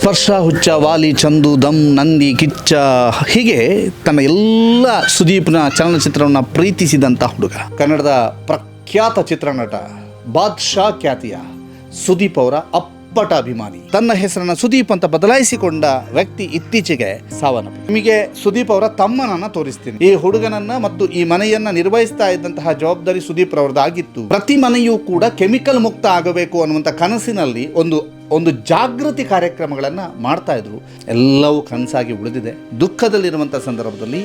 ಸ್ಪರ್ಶ ಹುಚ್ಚ ವಾಲಿ ಚಂದು ದಮ್ ನಂದಿ ಕಿಚ್ಚ ಹೀಗೆ ತನ್ನ ಎಲ್ಲ ಸುದೀಪ್ನ ಚಲನಚಿತ್ರವನ್ನು ಪ್ರೀತಿಸಿದಂಥ ಹುಡುಗ. ಕನ್ನಡದ ಪ್ರಖ್ಯಾತ ಚಿತ್ರನಟ, ಬಾದ್ಶಾ ಖ್ಯಾತಿಯ ಸುದೀಪ್ ಅವರ ಅಪ್ಪಟ ಅಭಿಮಾನಿ. ತನ್ನ ಹೆಸರನ್ನ ಸುದೀಪ್ ಅಂತ ಬದಲಾಯಿಸಿಕೊಂಡ ವ್ಯಕ್ತಿ ಇತ್ತೀಚೆಗೆ ಸಾವನಪ್ಪ ನಿಮಗೆ ಸುದೀಪ್ ಅವರ ತಮ್ಮನನ್ನ ತೋರಿಸ್ತೀನಿ. ಈ ಹುಡುಗನನ್ನ ಮತ್ತು ಈ ಮನೆಯನ್ನ ನಿರ್ವಹಿಸ್ತಾ ಇದ್ದಂತಹ ಜವಾಬ್ದಾರಿ ಸುದೀಪ್ ಅವರದಾಗಿತ್ತು ಪ್ರತಿ ಮನೆಯೂ ಕೂಡ ಕೆಮಿಕಲ್ ಮುಕ್ತ ಆಗಬೇಕು ಅನ್ನುವಂಥ ಕನಸಿನಲ್ಲಿ ಒಂದು ಒಂದು ಜಾಗೃತಿ ಕಾರ್ಯಕ್ರಮಗಳನ್ನು ಮಾಡ್ತಾ ಇದ್ರು. ಎಲ್ಲವೂ ಕನಸಾಗಿ ಉಳಿದಿದೆ. ದುಃಖದಲ್ಲಿರುವಂಥ ಸಂದರ್ಭದಲ್ಲಿ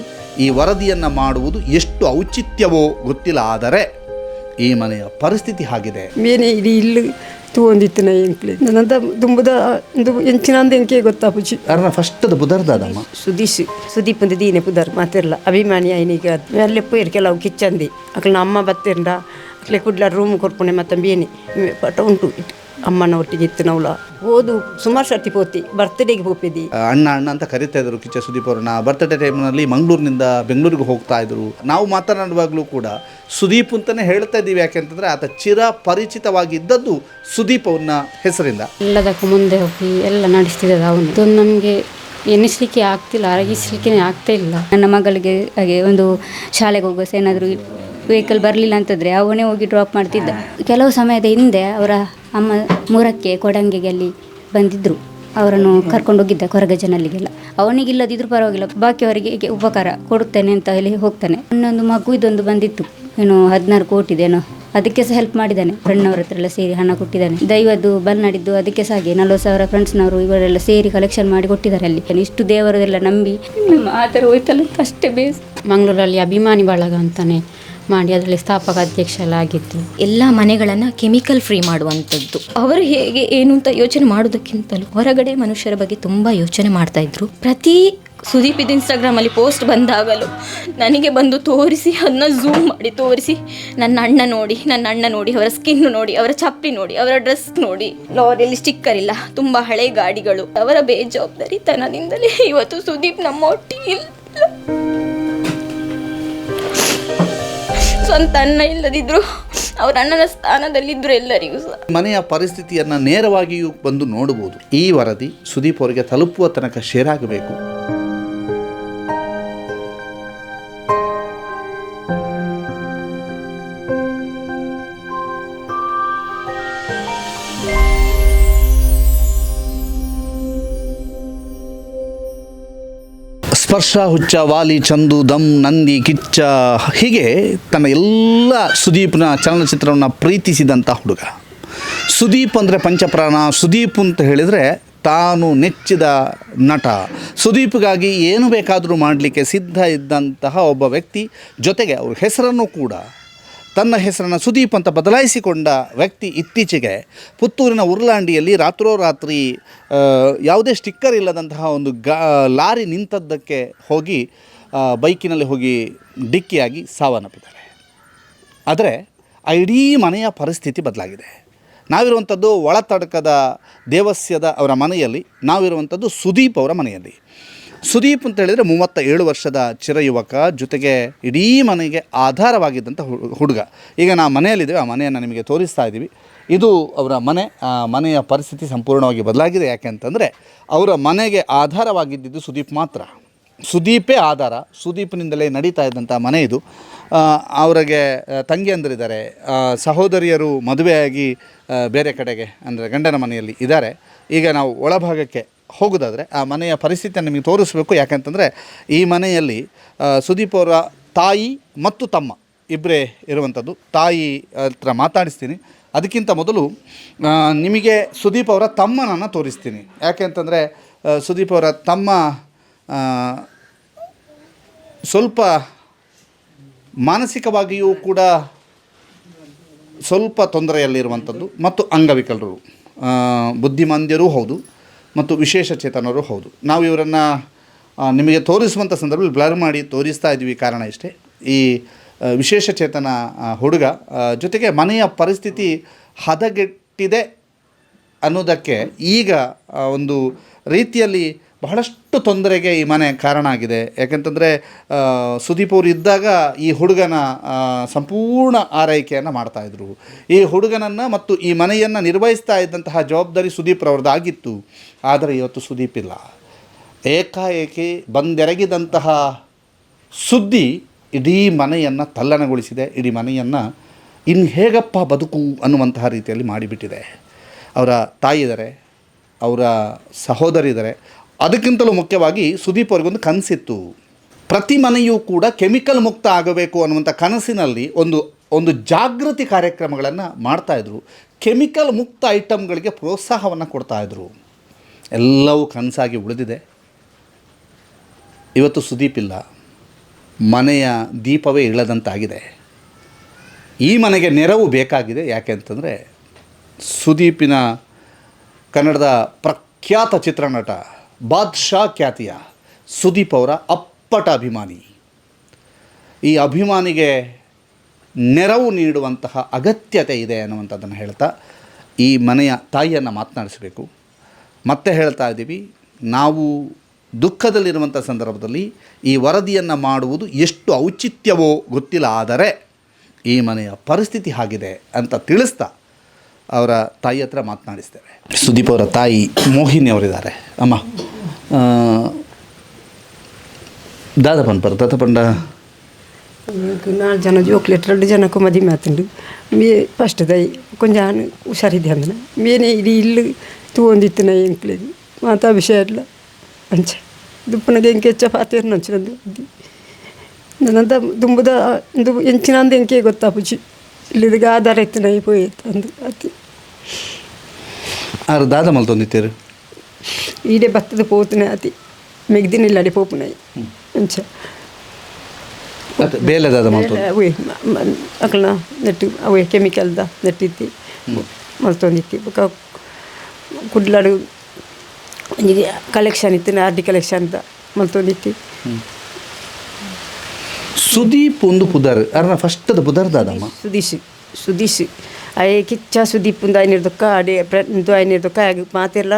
ಈ ವರದಿಯನ್ನು ಮಾಡುವುದು ಎಷ್ಟು ಔಚಿತ್ಯವೋ ಗೊತ್ತಿಲ್ಲ, ಆದರೆ ಈ ಮನೆಯ ಪರಿಸ್ಥಿತಿ ಹಾಗಿದೆ. ಮೇನೆ ಇಡೀ ಇಲ್ಲು ದುಂಬುದ ನಾ ಎಂಕ್ಲೆ ನನ್ನಂತ ತುಂಬದ ಒಂದು ಎಂಚಿನಂದ ಎಂಕೆ ಗೊತ್ತಾಪುಜಿ ಅರ್ನ ಫಸ್ಟ್ ಬುಧರ್ದಾದಮ್ಮ ಸುದೀಶ್ ಸುದೀಪ್ ಒಂದು ದೀನೆ ಪುದರ್ ಮಾತಿರ್ಲ. ಅಭಿಮಾನಿ ಐನಿಗೆ ಅಲ್ಲೇ ಪೋಯ್ರು ಕೆಲವು ಕಿಚ್ಚಂದಿ. ಅಕ್ಲ ಅಮ್ಮ ಬತ್ತಿರಂಡ ಅಕ್ಲೆ ಕುಡ್ಲ ರೂಮ್ ಕೊರ್ಪುಣೆ ಮತ್ತೆ ಬೇನೆ ಪಟ ಉಂಟು. ಅಮ್ಮನ ಒಟ್ಟಿಗೆ ಇತ್ತು ನವ್ಲ. ಓದು ಸುಮಾರು ಸರ್ತಿ ಪೋತಿ ಬರ್ತ್ಡೇಗೆ ಹೋಗಿದ್ದಿ ಅಣ್ಣ ಅಣ್ಣ ಅಂತ ಕರಿತಾ ಇದ್ರು ಕಿಚ್ಚ ಸುದೀಪ್ ಅವರನ್ನ. ಬರ್ತ್ಡೇ ಟೈಮ್ನಲ್ಲಿ ಮಂಗಳೂರಿನಿಂದ ಬೆಂಗಳೂರಿಗೆ ಹೋಗ್ತಾ ಇದ್ರು. ನಾವು ಮಾತನಾಡುವಾಗಲೂ ಕೂಡ ಸುದೀಪ್ ಅಂತಲೇ ಹೇಳ್ತಾ ಇದ್ದೀವಿ. ಯಾಕೆಂತಂದರೆ ಆತ ಚಿರ ಪರಿಚಿತವಾಗಿದ್ದದ್ದು ಸುದೀಪ್ ಅವನ ಹೆಸರಿಂದ. ಎಲ್ಲದಕ್ಕೂ ಮುಂದೆ ಹೋಗಿ ಎಲ್ಲ ನಡೆಸ್ತಿದ್ದದ ಅವನು. ಇದೊಂದು ನಮಗೆ ಎನಿಸ್ಲಿಕ್ಕೆ ಆಗ್ತಿಲ್ಲ ಅರಗಿಸ್ಲಿಕ್ಕೆ ಆಗ್ತಾ ಇಲ್ಲ. ನನ್ನ ಮಗಳಿಗೆ ಹಾಗೆ ಒಂದು ಶಾಲೆಗೆ ಹೋಗುವ ಏನಾದರೂ ವೆಹಿಕಲ್ ಬರಲಿಲ್ಲ ಅಂತಂದರೆ ಅವನೇ ಹೋಗಿ ಡ್ರಾಪ್ ಮಾಡ್ತಿದ್ದ. ಕೆಲವು ಸಮಯದ ಹಿಂದೆ ಅವರ ಅಮ್ಮ ಮೂರಕ್ಕೆ ಕೊಡಂಗೆಗೆ ಅಲ್ಲಿ ಬಂದಿದ್ದರು ಅವರನ್ನು ಕರ್ಕೊಂಡು ಹೋಗಿದ್ದ ಕೊರಗಜನಲ್ಲಿಗೆಲ್ಲ ಅವನಿಗಿಲ್ಲದಿದ್ರೂ ಪರವಾಗಿಲ್ಲ ಬಾಕಿಯವರಿಗೆ ಹೀಗೆ ಉಪಕಾರ ಕೊಡುತ್ತೇನೆ ಅಂತ ಹೇಳಿ ಹೋಗ್ತಾನೆ. ಇನ್ನೊಂದು ಮಗು ಇದೊಂದು ಬಂದಿತ್ತು. ಏನು ಹದಿನಾರು ಕೋಟಿದೇನೋ ಅದಕ್ಕೆ ಸಹ ಹೆಲ್ಪ್ ಮಾಡಿದ್ದಾನೆ. ಫ್ರೆಂಡ್ನವ್ರ ಹತ್ರ ಎಲ್ಲ ಸೇರಿ ಹಣ ಕೊಟ್ಟಿದ್ದಾನೆ. ದೈವದ್ದು ಬಲ್ನಾಡಿದ್ದು ಅದಕ್ಕೆ ಸಹ ಹಾಗೆ ನಲ್ವತ್ತು ಸಾವಿರ ಫ್ರೆಂಡ್ಸ್ನವರು ಇವರೆಲ್ಲ ಸೇರಿ ಕಲೆಕ್ಷನ್ ಮಾಡಿ ಕೊಟ್ಟಿದ್ದಾರೆ ಅಲ್ಲಿ. ಇಷ್ಟು ದೇವರದೆಲ್ಲ ನಂಬಿ. ಆ ಥರ ಹೋಯ್ತಲ್ಲ ಅಷ್ಟೇ ಬೇಸ್. ಮಂಗಳೂರಲ್ಲಿ ಅಭಿಮಾನಿ ಬಳಗ ಅಂತಾನೆ. ಮಾಡಿ ಅದರಲ್ಲಿ ಸ್ಥಾಪಕ ಅಧ್ಯಕ್ಷ ಎಲ್ಲ ಮನೆಗಳನ್ನು ಕೆಮಿಕಲ್ ಫ್ರೀ ಮಾಡುವಂಥದ್ದು. ಅವರು ಹೇಗೆ ಏನು ಅಂತ ಯೋಚನೆ ಮಾಡೋದಕ್ಕಿಂತಲೂ ಹೊರಗಡೆ ಮನುಷ್ಯರ ಬಗ್ಗೆ ತುಂಬ ಯೋಚನೆ ಮಾಡ್ತಾ ಇದ್ರು. ಪ್ರತಿ ಸುದೀಪ್ ಇದು ಇನ್ಸ್ಟಾಗ್ರಾಮಲ್ಲಿ ಪೋಸ್ಟ್ ಬಂದಾಗಲೂ ನನಗೆ ಬಂದು ತೋರಿಸಿ ಅದನ್ನ ಝೂಮ್ ಮಾಡಿ, ತೋರಿಸಿ, ನನ್ನ ಅಣ್ಣ ನೋಡಿ, ನನ್ನ ಅಣ್ಣ ನೋಡಿ, ಅವರ ಸ್ಕಿನ್ ನೋಡಿ, ಅವರ ಚಪ್ಪಲಿ ನೋಡಿ, ಅವರ ಡ್ರೆಸ್ ನೋಡಿ. ಲಾರಿಯಲ್ಲಿ ಸ್ಟಿಕ್ಕರ್ ಇಲ್ಲ, ತುಂಬ ಹಳೆ ಗಾಡಿಗಳು. ಅವರ ಬೇಜವಾಬ್ದಾರಿತನದಿಂದಲೇ ಇವತ್ತು ಸುದೀಪ್ ನಮ್ಮ ಒಟ್ಟಿಗೆ ಇಲ್ಲ ಸ್ವಂತ ಅಣ್ಣ ಇಲ್ಲದಿದ್ರು, ಅವ್ರ ಅಣ್ಣನ ಸ್ಥಾನದಲ್ಲಿದ್ರು ಎಲ್ಲರಿಗೂ ಸಹ. ಮನೆಯ ಪರಿಸ್ಥಿತಿಯನ್ನು ನೇರವಾಗಿಯೂ ಬಂದು ನೋಡಬಹುದು. ಈ ವರದಿ ಸುದೀಪ್ ಅವರಿಗೆ ತಲುಪುವ ತನಕ ಶೇರ್ ಆಗಬೇಕು ಸ್ಪರ್ಶ, ಹುಚ್ಚ, ವಾಲಿ, ಚಂದು, ದಮ್, ನಂದಿ, ಕಿಚ್ಚ ಹೀಗೆ ತನ್ನ ಎಲ್ಲ ಸುದೀಪ್ನ ಚಲನಚಿತ್ರವನ್ನು ಪ್ರೀತಿಸಿದಂಥ ಹುಡುಗ. ಸುದೀಪ್ ಅಂದರೆ ಪಂಚಪ್ರಾಣ, ಸುದೀಪ್ ಅಂತ ಹೇಳಿದರೆ ತಾನು ನೆಚ್ಚಿದ ನಟ. ಸುದೀಪ್ಗಾಗಿ ಏನು ಬೇಕಾದರೂ ಮಾಡಲಿಕ್ಕೆ ಸಿದ್ಧ ಇದ್ದಂತಹ ಒಬ್ಬ ವ್ಯಕ್ತಿ ಜೊತೆಗೆ ಅವ್ರ ಹೆಸರನ್ನು ಕೂಡ ತನ್ನ ಹೆಸರನ್ನು ಸುದೀಪ್ ಅಂತ ಬದಲಾಯಿಸಿಕೊಂಡ ವ್ಯಕ್ತಿ ಇತ್ತೀಚೆಗೆ ಪುತ್ತೂರಿನ ಉರ್ಲಾಂಡಿಯಲ್ಲಿ ರಾತ್ರೋರಾತ್ರಿ ಯಾವುದೇ ಸ್ಟಿಕ್ಕರ್ ಇಲ್ಲದಂತಹ ಒಂದು ಗಾ, ಲಾರಿ ನಿಂತದ್ದಕ್ಕೆ ಹೋಗಿ ಬೈಕಿನಲ್ಲಿ ಹೋಗಿ ಡಿಕ್ಕಿಯಾಗಿ ಸಾವನ್ನಪ್ಪಿದ್ದಾರೆ. ಆದರೆ ಆ ಇಡೀ ಮನೆಯ ಪರಿಸ್ಥಿತಿ ಬದಲಾಗಿದೆ. ನಾವಿರುವಂಥದ್ದು ಒಳತಡಕದ ದೇವಸ್ಯದ ಅವರ ಮನೆಯಲ್ಲಿ, ನಾವಿರುವಂಥದ್ದು ಸುದೀಪ್ ಅವರ ಮನೆಯಲ್ಲಿ. ಸುದೀಪ್ ಅಂತ ಹೇಳಿದರೆ ಮೂವತ್ತ ಏಳು ವರ್ಷದ ಚಿರಯುವಕ ಜೊತೆಗೆ ಇಡೀ ಮನೆಗೆ ಆಧಾರವಾಗಿದ್ದಂಥ ಹುಡುಗ. ಈಗ ನಾವು ಮನೆಯಲ್ಲಿದ್ದೀವಿ, ಆ ಮನೆಯನ್ನು ನಿಮಗೆ ತೋರಿಸ್ತಾ ಇದ್ದೀವಿ. ಇದು ಅವರ ಮನೆ, ಆ ಮನೆಯ ಪರಿಸ್ಥಿತಿ ಸಂಪೂರ್ಣವಾಗಿ ಬದಲಾಗಿದೆ. ಯಾಕೆ ಅಂತಂದರೆ, ಅವರ ಮನೆಗೆ ಆಧಾರವಾಗಿದ್ದಿದ್ದು ಸುದೀಪ್ ಮಾತ್ರ. ಸುದೀಪೇ ಆಧಾರ. ಸುದೀಪ್ನಿಂದಲೇ ನಡೀತಾ ಇದ್ದಂಥ ಮನೆ ಇದು. ಅವರಿಗೆ ತಂಗಿಯಂದಿರಿದ್ದಾರೆ ಸಹೋದರಿಯರು ಮದುವೆಯಾಗಿ ಬೇರೆ ಕಡೆಗೆ, ಅಂದರೆ ಗಂಡನ ಮನೆಯಲ್ಲಿ ಇದ್ದಾರೆ. ಈಗ ನಾವು ಒಳಭಾಗಕ್ಕೆ ಹೋಗೋದಾದರೆ ಆ ಮನೆಯ ಪರಿಸ್ಥಿತಿಯನ್ನು ನಿಮಗೆ ತೋರಿಸ್ಬೇಕು. ಯಾಕಂತಂದರೆ ಈ ಮನೆಯಲ್ಲಿ ಸುದೀಪ್ ಅವರ ತಾಯಿ ಮತ್ತು ತಮ್ಮ ಇಬ್ಬರೇ ಇರುವಂಥದ್ದು. ತಾಯಿ ಹತ್ರ ಮಾತಾಡಿಸ್ತೀನಿ. ಅದಕ್ಕಿಂತ ಮೊದಲು ನಿಮಗೆ ಸುದೀಪ್ ಅವರ ತಮ್ಮನನ್ನು ತೋರಿಸ್ತೀನಿ. ಯಾಕೆ ಅಂತಂದರೆ ಸುದೀಪ್ ಅವರ ತಮ್ಮ ಸ್ವಲ್ಪ ಮಾನಸಿಕವಾಗಿಯೂ ಕೂಡ ಸ್ವಲ್ಪ ತೊಂದರೆಯಲ್ಲಿರುವಂಥದ್ದು ಮತ್ತು ಅಂಗವಿಕಲರು. ಬುದ್ಧಿಮಾಂದ್ಯರೂ ಹೌದು. ಮತ್ತು ವಿಶೇಷ ಚೇತನರು ಹೌದು. ನಾವು ಇವರನ್ನು ನಿಮಗೆ ತೋರಿಸುವಂಥ ಸಂದರ್ಭದಲ್ಲಿ ಬ್ಲರ್ ಮಾಡಿ ತೋರಿಸ್ತಾ ಇದ್ದೀವಿ ಕಾರಣ ಇಷ್ಟೇ. ಈ ವಿಶೇಷ ಚೇತನ ಹುಡುಗ ಜೊತೆಗೆ ಮನೆಯ ಪರಿಸ್ಥಿತಿ ಹದಗೆಟ್ಟಿದೆ ಅನ್ನೋದಕ್ಕೆ ಈಗ ಒಂದು ರೀತಿಯಲ್ಲಿ ಬಹಳಷ್ಟು ತೊಂದರೆಗೆ ಈ ಮನೆ ಕಾರಣ ಆಗಿದೆ. ಯಾಕಂತಂದರೆ ಸುದೀಪ್ ಅವರು ಇದ್ದಾಗ ಈ ಹುಡುಗನ ಸಂಪೂರ್ಣ ಆರೈಕೆಯನ್ನು ಮಾಡ್ತಾಯಿದ್ರು ಈ ಹುಡುಗನನ್ನು ಮತ್ತು ಈ ಮನೆಯನ್ನು ನಿರ್ವಹಿಸ್ತಾ ಇದ್ದಂತಹ ಜವಾಬ್ದಾರಿ ಸುದೀಪ್ ರವ್ರದ್ದಾಗಿತ್ತು ಆದರೆ ಇವತ್ತು ಸುದೀಪ್ ಇಲ್ಲ. ಏಕಾಏಕಿ ಬಂದೆರಗಿದಂತಹ ಸುದ್ದಿ ಇಡೀ ಮನೆಯನ್ನು ತಲ್ಲಣಗೊಳಿಸಿದೆ. ಇಡೀ ಮನೆಯನ್ನು ಇನ್ನು ಹೇಗಪ್ಪ ಬದುಕು ಅನ್ನುವಂತಹ ರೀತಿಯಲ್ಲಿ ಮಾಡಿಬಿಟ್ಟಿದೆ. ಅವರ ತಾಯಿ ಇದ್ದಾರೆ ಅವರ ಸಹೋದರಿ ಇದ್ದಾರೆ ಅದಕ್ಕಿಂತಲೂ ಮುಖ್ಯವಾಗಿ ಸುದೀಪ್ ಅವ್ರಿಗೊಂದು ಕನಸಿತ್ತು. ಪ್ರತಿ ಮನೆಯೂ ಕೂಡ ಕೆಮಿಕಲ್ ಮುಕ್ತ ಆಗಬೇಕು ಅನ್ನುವಂಥ ಕನಸಿನಲ್ಲಿ ಒಂದು ಒಂದು ಜಾಗೃತಿ ಕಾರ್ಯಕ್ರಮಗಳನ್ನು ಮಾಡ್ತಾಯಿದ್ರು ಕೆಮಿಕಲ್ ಮುಕ್ತ ಐಟಮ್ಗಳಿಗೆ ಪ್ರೋತ್ಸಾಹವನ್ನು ಕೊಡ್ತಾಯಿದ್ರು ಎಲ್ಲವೂ ಕನಸಾಗಿ ಉಳಿದಿದೆ. ಇವತ್ತು ಸುದೀಪ್ ಇಲ್ಲ. ಮನೆಯ ದೀಪವೇ ಇಳದಂತಾಗಿದೆ ಈ ಮನೆಗೆ ನೆರವು ಬೇಕಾಗಿದೆ ಯಾಕೆ ಅಂತಂದರೆ ಸುದೀಪಿನ ಕನ್ನಡದ ಪ್ರಖ್ಯಾತ ಚಿತ್ರನಟ ಬಾದ್ಶಾ ಖ್ಯಾತಿಯ ಸುದೀಪ್ ಅವರ ಅಪ್ಪಟ ಅಭಿಮಾನಿ. ಈ ಅಭಿಮಾನಿಗೆ ನೆರವು ನೀಡುವಂತಹ ಅಗತ್ಯತೆ ಇದೆ ಅನ್ನುವಂಥದ್ದನ್ನು ಹೇಳ್ತಾ ಈ ಮನೆಯ ತಾಯಿಯನ್ನು ಮಾತನಾಡಿಸಬೇಕು. ಮತ್ತೆ ಹೇಳ್ತಾ ಇದ್ದೀವಿ, ನಾವು ದುಃಖದಲ್ಲಿರುವಂಥ ಸಂದರ್ಭದಲ್ಲಿ ಈ ವರದಿಯನ್ನು ಮಾಡುವುದು ಎಷ್ಟು ಔಚಿತ್ಯವೋ ಗೊತ್ತಿಲ್ಲ, ಆದರೆ ಈ ಮನೆಯ ಪರಿಸ್ಥಿತಿ ಹಾಗಿದೆ ಅಂತ ತಿಳಿಸ್ತಾ ಅವರ ತಾಯಿ ಹತ್ರ ಮಾತನಾಡಿಸ್ತೇವೆ. ಸುದೀಪ್ ಅವರ ತಾಯಿ ಮೋಹಿನಿ ಅವರಿದ್ದಾರೆ. ಅಮ್ಮ ದಾದ ಪಂಡ ದಾದ ಪಂಡ ನಾಲ್ಕು ಜನ ಜೋಕ್ಲೆಟ್ ರೆಂಡು ಜನಕ್ಕೂ ಮದಿ ಮಾತುಂಡು ಮೇ ಫಸ್ಟ್ ದೈ ಕೊಂಚ ಹುಷಾರಿದ್ದೆ ಅಂದ್ರೆ ಮೇನೆ ಇಲ್ಲಿ ಇಲ್ಲಿ ತೂಂದಿತ್ತು ನಾ ಎಂಕ್ಲೇದು ಮಾತಾ ವಿಷಯ ಇಲ್ಲ. ಅಂಚ. ದುಪ್ಪನಗೆ ಎಂಕೆ ಹೆಚ್ಚ ಪಾತೇರು ನಂಚಿನದ್ದು ನನ್ನ ದುಂಬದ ಇಂದು ಎಂಚಿನಂದು ಗೊತ್ತಾ ಗೊತ್ತಾಪುಜಿ. ಇಲ್ಲಿದಿಗೆ ಆಧಾರ ಇತ್ತು ನೈ ಪೋಯಿತ್ತು ಅಂದು ಅತಿ ಆರು ದಾದ ಮಲ್ತೊಂದಿತ್ತೇರು ಈಡೆ ಭತ್ತದ ಪೋತನೆ ಅತಿ ಮೆಗ್ದಿನ ಇಲ್ಲಡೆ ಪೋಪುನೈ ಅಂಚ ಮತ್ತೆ ಬೇಲೆ ದಾದ ಮಲ್ತೊಂದು ಅವೇ ಅಕಲ್ನ ನೆಟ್ಟು ಅವೇ ಕೆಮಿಕಲ್ದ ನೆಟ್ಟಿತ್ತಿ ಮಲ್ತೊಂದಿತ್ತಿ ಬೊಕ ಕುಡ್ಲಾಡು ಒಂಜಿಗೆ ಕಲೆಕ್ಷನ್ ಇತ್ತು ಆರ್ ಡಿ ಕಲೆಕ್ಷನ್ದ ಮಲ್ತೊಂದಿತ್ತಿ ಸುದೀಪ್ ಒಂದು ಪುದರ್. ಅರ್ನ ಫಸ್ಟದ ಪುದರ್ ದಾದ ಸುದೀಶ್ ಸುದೀಶ್. ಅಯ್ಯ ಕಿಚ್ಚ ಸುದೀಪ್ ಒಂದು ಐನೂರದಕ್ಕ ಅಡೆ ಇದು ಇರ್ದಕ್ಕ ಮಾತಿರ್ಲ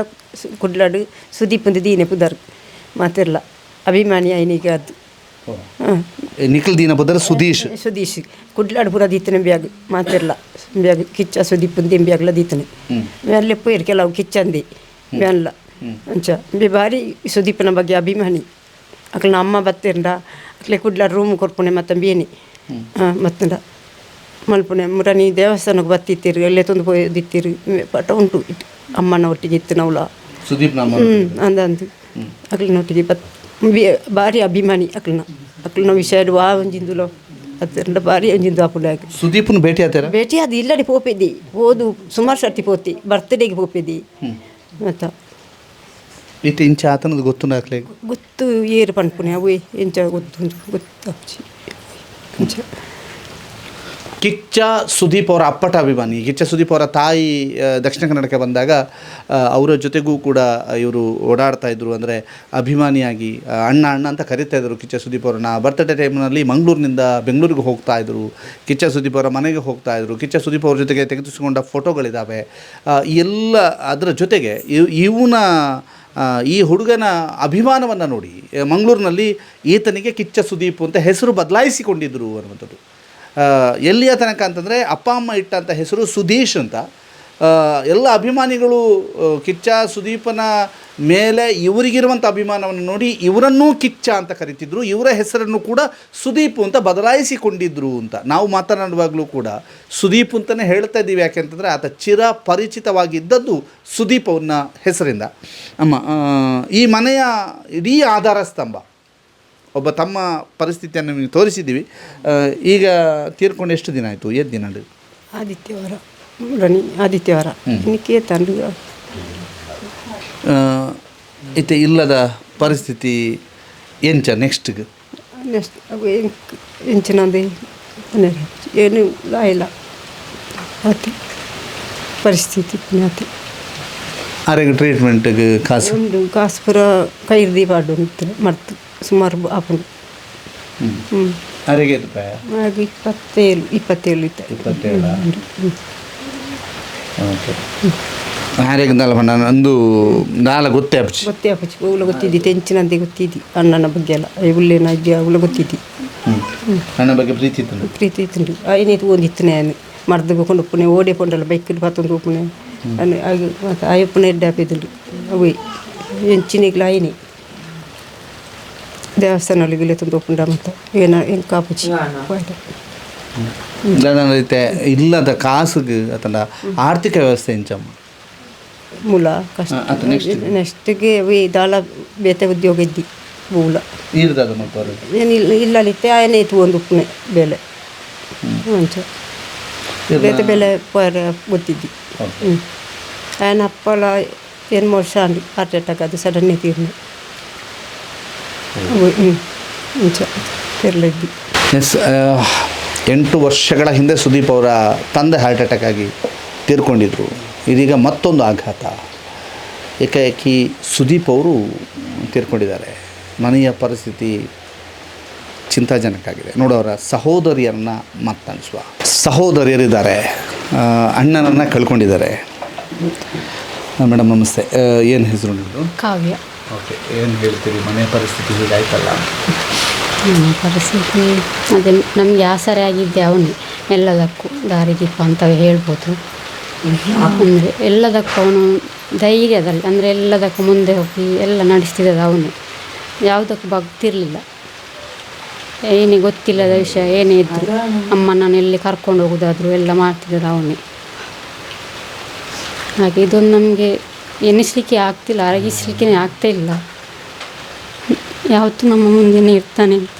ಕುಡ್ಲಾಡು. ಸುದೀಪ್ ಒಂದು ದೀನೆ ಪುದರ್. ಮಾತಿರ್ಲ. ಅಭಿಮಾನಿ ಐನಿಗೆ ಅದು. ನಿಖಿಲ್ ದೀನ ಪುದರ್ ಸುದೀಶ್. ಸುದೀಶ್. ಕುಡ್ಲಾಡು ಪೂರ ದೀತನೆ ಬ್ಯಾಗ್ ಮಾತಿರ್ಲ. ಬ್ಯಾಗ್ ಕಿಚ್ಚ ಸುದೀಪ್ ದೇನ್ ಬ್ಯಾಗ್ಲ ದೀತನೆ. ಮೇಲೆ ಪೋಯ್ರು ಕೆಲವು ಕಿಚ್ಚಂದಿ ಬ್ಯಾನ್ಲ ಅಂಚ. ಬಿ ಭಾರಿ ಸುದೀಪನ ಬಗ್ಗೆ ಅಭಿಮಾನಿ. ಅಕ್ಕ ಅಮ್ಮ ಬತ್ತಿರಂಡ ಅಕ್ಲೆ ಕುಡ್ಲ ರೂಮ್ ಕೊರ್ಪುಣೆ ಮತ್ತೆ ಬೇನಿ ಮತ್ತಂಡ ಮಲ್ಪುಣೆ ಮುರನಿ ದೇವಸ್ಥಾನಕ್ಕೆ ಬತ್ತಿತ್ತೀರಿ ಎಲ್ಲೇ ತಂದು ಹೋದಿತ್ತೀರಿ ಪಟ ಉಂಟು ಇಟ್ಟು ಅಮ್ಮನ ಒಟ್ಟಿಗೆ ಇತ್ತು ನಾವ್ಲ. ಸುದೀಪ್ ಹ್ಞೂ ಅಂದಂದು ಅಕ್ಲನೊಟ್ಟಿಗೆ ಬತ್ ಬಿ ಭಾರಿ ಅಭಿಮಾನಿ ಅಕ್ಲನ. ಅಕ್ಲನ ವಿಷಯ ವಾ ಒಂಜಿಂದುಲೋ ಅದರಿಂದ ಭಾರಿ ಒಂಜಿಂದು ಆಪುಲೆ ಸುದೀಪ್ನ ಭೇಟಿ ಆತಾರ? ಭೇಟಿ ಅದು ಇಲ್ಲಡೆ ಪೋಪಿದ್ದಿ. ಹೋದು ಸುಮಾರು ಸರ್ತಿ ಪೋತಿ ಬರ್ತ್ಡೇಗೆ ಪೋಪೆದಿ ಮತ್ತ ಇತ್ತು ಇಂಚ ಆತನದು ಗೊತ್ತು ನಾಕ್ಲೆ ಗೊತ್ತು ಏರು ಪನ್ಪುನೆ ಅವು ಇಂಚ ಗೊತ್ತು ಗೊತ್ತು ಅಂಚ ಕಿಚ್ಚ ಸುದೀಪ್ ಅವರ ಅಪ್ಪಟ ಅಭಿಮಾನಿ. ಕಿಚ್ಚ ಸುದೀಪ್ ಅವರ ತಾಯಿ ದಕ್ಷಿಣ ಕನ್ನಡಕ್ಕೆ ಬಂದಾಗ ಅವರ ಜೊತೆಗೂ ಕೂಡ ಇವರು ಓಡಾಡ್ತಾ ಇದ್ರು ಅಂದರೆ ಅಭಿಮಾನಿಯಾಗಿ ಅಣ್ಣ ಅಣ್ಣ ಅಂತ ಕರಿತಾ ಇದ್ರು ಕಿಚ್ಚ ಸುದೀಪ್ ಅವರನ್ನ ಬರ್ತಡೇ ಟೈಮ್ನಲ್ಲಿ ಮಂಗಳೂರಿನಿಂದ ಬೆಂಗಳೂರಿಗೆ ಹೋಗ್ತಾ ಇದ್ರು. ಕಿಚ್ಚ ಸುದೀಪ್ ಅವರ ಮನೆಗೆ ಹೋಗ್ತಾ ಇದ್ರು. ಕಿಚ್ಚ ಸುದೀಪ್ ಅವ್ರ ಜೊತೆಗೆ ತೆಗೆದುಕೊಂಡ ಫೋಟೋಗಳಿದ್ದಾವೆ ಎಲ್ಲ ಅದರ ಜೊತೆಗೆ ಇವ್- ಇವನ ಈ ಹುಡುಗನ ಅಭಿಮಾನವನ್ನು ನೋಡಿ ಮಂಗಳೂರಿನಲ್ಲಿ ಈತನಿಗೆ ಕಿಚ್ಚ ಸುದೀಪ್ ಅಂತ ಹೆಸರು ಬದಲಾಯಿಸಿಕೊಂಡಿದ್ದರು ಅನ್ನುವಂಥದ್ದು. ಎಲ್ಲಿಯ ತನಕ ಅಂತಂದರೆ ಅಪ್ಪ, ಅಮ್ಮ ಇಟ್ಟಂಥ ಹೆಸರು ಸುದೀಶ್ ಅಂತ. ಎಲ್ಲ ಅಭಿಮಾನಿಗಳು ಕಿಚ್ಚ, ಸುದೀಪನ ಮೇಲೆ ಇವರಿಗಿರುವಂಥ ಅಭಿಮಾನವನ್ನು ನೋಡಿ ಇವರನ್ನೂ ಕಿಚ್ಚ ಅಂತ ಕರಿತಿದ್ರು. ಇವರ ಹೆಸರನ್ನು ಕೂಡ ಸುದೀಪ್ ಅಂತ ಬದಲಾಯಿಸಿಕೊಂಡಿದ್ರು ಅಂತ. ನಾವು ಮಾತನಾಡುವಾಗಲೂ ಕೂಡ ಸುದೀಪ್ ಅಂತಲೇ ಹೇಳ್ತಾ ಇದ್ದೀವಿ. ಯಾಕೆಂತಂದರೆ ಆತ ಚಿರ ಪರಿಚಿತವಾಗಿದ್ದದ್ದು ಸುದೀಪ್ ಅವನ ಹೆಸರಿಂದ. ಅಮ್ಮ ಈ ಮನೆಯ ಇಡೀ ಆಧಾರ ಸ್ತಂಭ, ಒಬ್ಬ ತಮ್ಮ ಪರಿಸ್ಥಿತಿಯನ್ನು ನಿಮಗೆ ತೋರಿಸಿದ್ದೀವಿ. ಈಗ ತೀರ್ಕೊಂಡು ಎಷ್ಟು ದಿನ ಆಯಿತು? ಎಷ್ಟು ದಿನ? ಆದಿತ್ಯವಾರ. ಆದಿತ್ಯವಾರ. ಇನ್ನಕ್ಕೆ ತಂದು ಆ, ಇತ್ತೆ ಇಲ್ಲದ ಪರಿಸ್ಥಿತಿ ಎಂಚ ನೆಕ್ಸ್ಟ್ಗೆ ನೆಕ್ಸ್ಟ್ ಎಂಚಿನಂದು ಏನು ಲಾಯಿಲ್ಲ ಅತಿ ಪರಿಸ್ಥಿತಿ ಅತಿ ಆರೋಗ್ಯ ಟ್ರೀಟ್ಮೆಂಟ್ಗೆ ಕಾಸು? ಉಂಡು ಕಾಸು ಪುರ ಕೈರ್ದಿ ಪಾಡು ಅಂತ ಮರ್ತು ಸುಮಾರು ಆಪುಂಡು ಹ್ಞೂ ಆರೋಗ್ಯ ರೂಪಾಯಿ? ಹಾಗೆ ಇಪ್ಪತ್ತೇಳು ಇಪ್ಪತ್ತೇಳು ಇತ್ತು. ಇಪ್ಪತ್ತೇಳ? ಹ್ಞೂ ಓಕೆ ಹ್ಯಾರಿಗಿಂದಲ್ಲ ಬಣ್ಣ ನಂದು ನಾಲ ಗೊತ್ತೇ ಅಪ್ಪಚ್ಚಿ ಗೊತ್ತೇ ಅಪ್ಪಚ್ಚಿ ಅವಳು ಗೊತ್ತಿದ್ದಿ ತೆಂಚಿನಂತೆ ಗೊತ್ತಿದ್ದಿ ಅಣ್ಣನ ಬಗ್ಗೆ ಎಲ್ಲ ಉಲ್ಲೇನ ಇದ್ದಿ ಅವಳು ಗೊತ್ತಿದ್ದಿ ನನ್ನ ಬಗ್ಗೆ ಪ್ರೀತಿ ಇತ್ತು ಪ್ರೀತಿ ಇತ್ತು ಐನೈತು ಒಂದಿತ್ತನೆ ಅನ್ನು ಮರ್ದಗ ಕೊಂಡು ಉಪ್ಪುನೆ ಓಡೆ ಕೊಂಡಲ್ಲ ಬೈಕ್ ಪತ್ತೊಂದು ಉಪ್ಪುನೆ ಅನ್ನು ಆಗ ಮತ್ತು ಅಯ್ಯಪ್ಪನ ಎಡ್ಡೆ ಹಾಪಿದ್ರು ಅವು ಎಂಚಿನಿಗ್ಲ ಐನಿ ದೇವಸ್ಥಾನಗಳಿಗೆ ಗಿಲೆ ತಂದು ಉಪ್ಪುಂಡ ಮತ್ತು ಏನ ಏನು ಕಾಪುಚಿ ನನ್ನ ರೀತಿ ಇಲ್ಲದ ಕಾಸಿಗೆ ಅಥವಾ ಆರ್ಥಿಕ ವ್ಯವಸ್ಥೆ ಇಂಚಮ್ಮ ಮೂಲ ಕಷ್ಟ ಹಾ, ಅದು next. ನೆಕ್ಸ್ಟ್ಗೆ ಅವಿ ದಾಳ ಬೇತೆ ಉದ್ಯೋಗ ಇದ್ದಿ ಮೂಲ ಇರ್ತದ ಮತ್ತು ಅವ್ರಿಗೆ ಏನಿಲ್ಲ ಇಲ್ಲಲಿತ್ತೆ ಆಯನೇತು ಒಂದು ಉಪ್ಪುನೆ ಬೆಲೆ ಅಂಚ ಬೇತೆ ಬೆಲೆ ಪರ ಗೊತ್ತಿದ್ದಿ ಹ್ಞೂ ఆయన అప్పల ఎన్ని మూడు సార్లు హార్ట్ అటాక్ అది సడన్గా తీరిన తెరలేదు ಎಸ್ ಎಂಟು ವರ್ಷಗಳ ಹಿಂದೆ ಸುದೀಪ್ ಅವರ ತಂದೆ ಹಾರ್ಟ್ ಅಟ್ಯಾಕ್ ಆಗಿ ತೀರ್ಕೊಂಡಿದ್ರು. ಇದೀಗ ಮತ್ತೊಂದು ಆಘಾತ. ಏಕಾಏಕಿ ಸುದೀಪ್ ಅವರು ತೀರ್ಕೊಂಡಿದ್ದಾರೆ. ಮನೆಯ ಪರಿಸ್ಥಿತಿ ಚಿಂತಾಜನಕ ಆಗಿದೆ ನೋಡೋರ ಸಹೋದರಿಯರನ್ನ ಮಾತನಾಡಿಸುವ. ಸಹೋದರಿಯರಿದ್ದಾರೆ. ಅಣ್ಣನನ್ನು ಕಳ್ಕೊಂಡಿದ್ದಾರೆ. ಮೇಡಮ್ ನಮಸ್ತೆ. ಏನು ಹೆಸರು ನಿಮ್ಮದು ಕಾವ್ಯ. ಓಕೆ ಏನು ಹೇಳ್ತೀರಿ? ಮನೆ ಪರಿಸ್ಥಿತಿ ಹೀಗಾಯ್ತಲ್ಲ. ಪರಿಸ್ಥಿತಿ ಅದೇ ನಮಗೆ ಆಸರೆ ಆಗಿದ್ದೆ ಅವನೇ? ಎಲ್ಲದಕ್ಕೂ ದಾರಿದೀಪ ಅಂತ ಹೇಳ್ಬೋದು. ಅಂದರೆ ಎಲ್ಲದಕ್ಕೂ ಅವನು ಧೈರ್ಯದಲ್ಲಿ ಅಂದರೆ ಎಲ್ಲದಕ್ಕೂ ಮುಂದೆ ಹೋಗಿ ಎಲ್ಲ ನಡೆಸ್ತಿದ್ದದ್ದು ಅವನೇ. ಯಾವುದಕ್ಕೂ ಬಗ್ತಿರಲಿಲ್ಲ ಏನೇ ಗೊತ್ತಿಲ್ಲದ ವಿಷಯ, ಏನೇ ಇದ್ದರು ಅಮ್ಮನನ್ನು ಎಲ್ಲಿ ಕರ್ಕೊಂಡು ಹೋಗೋದಾದ್ರು ಎಲ್ಲ ಮಾಡ್ತಿದ್ದದ್ದು ಅವನೇ. ಹಾಗೆ ಇದೊಂದು ನಮಗೆ ಎನಿಸಲಿಕ್ಕೆ ಆಗ್ತಿಲ್ಲ ಅರಗಿಸ್ಲಿಕ್ಕೆ ಆಗ್ತಾ ಇಲ್ಲ. ಯಾವತ್ತೂ ನಮ್ಮ ಮುಂದೆನೇ ಇರ್ತಾನೆ ಅಂತ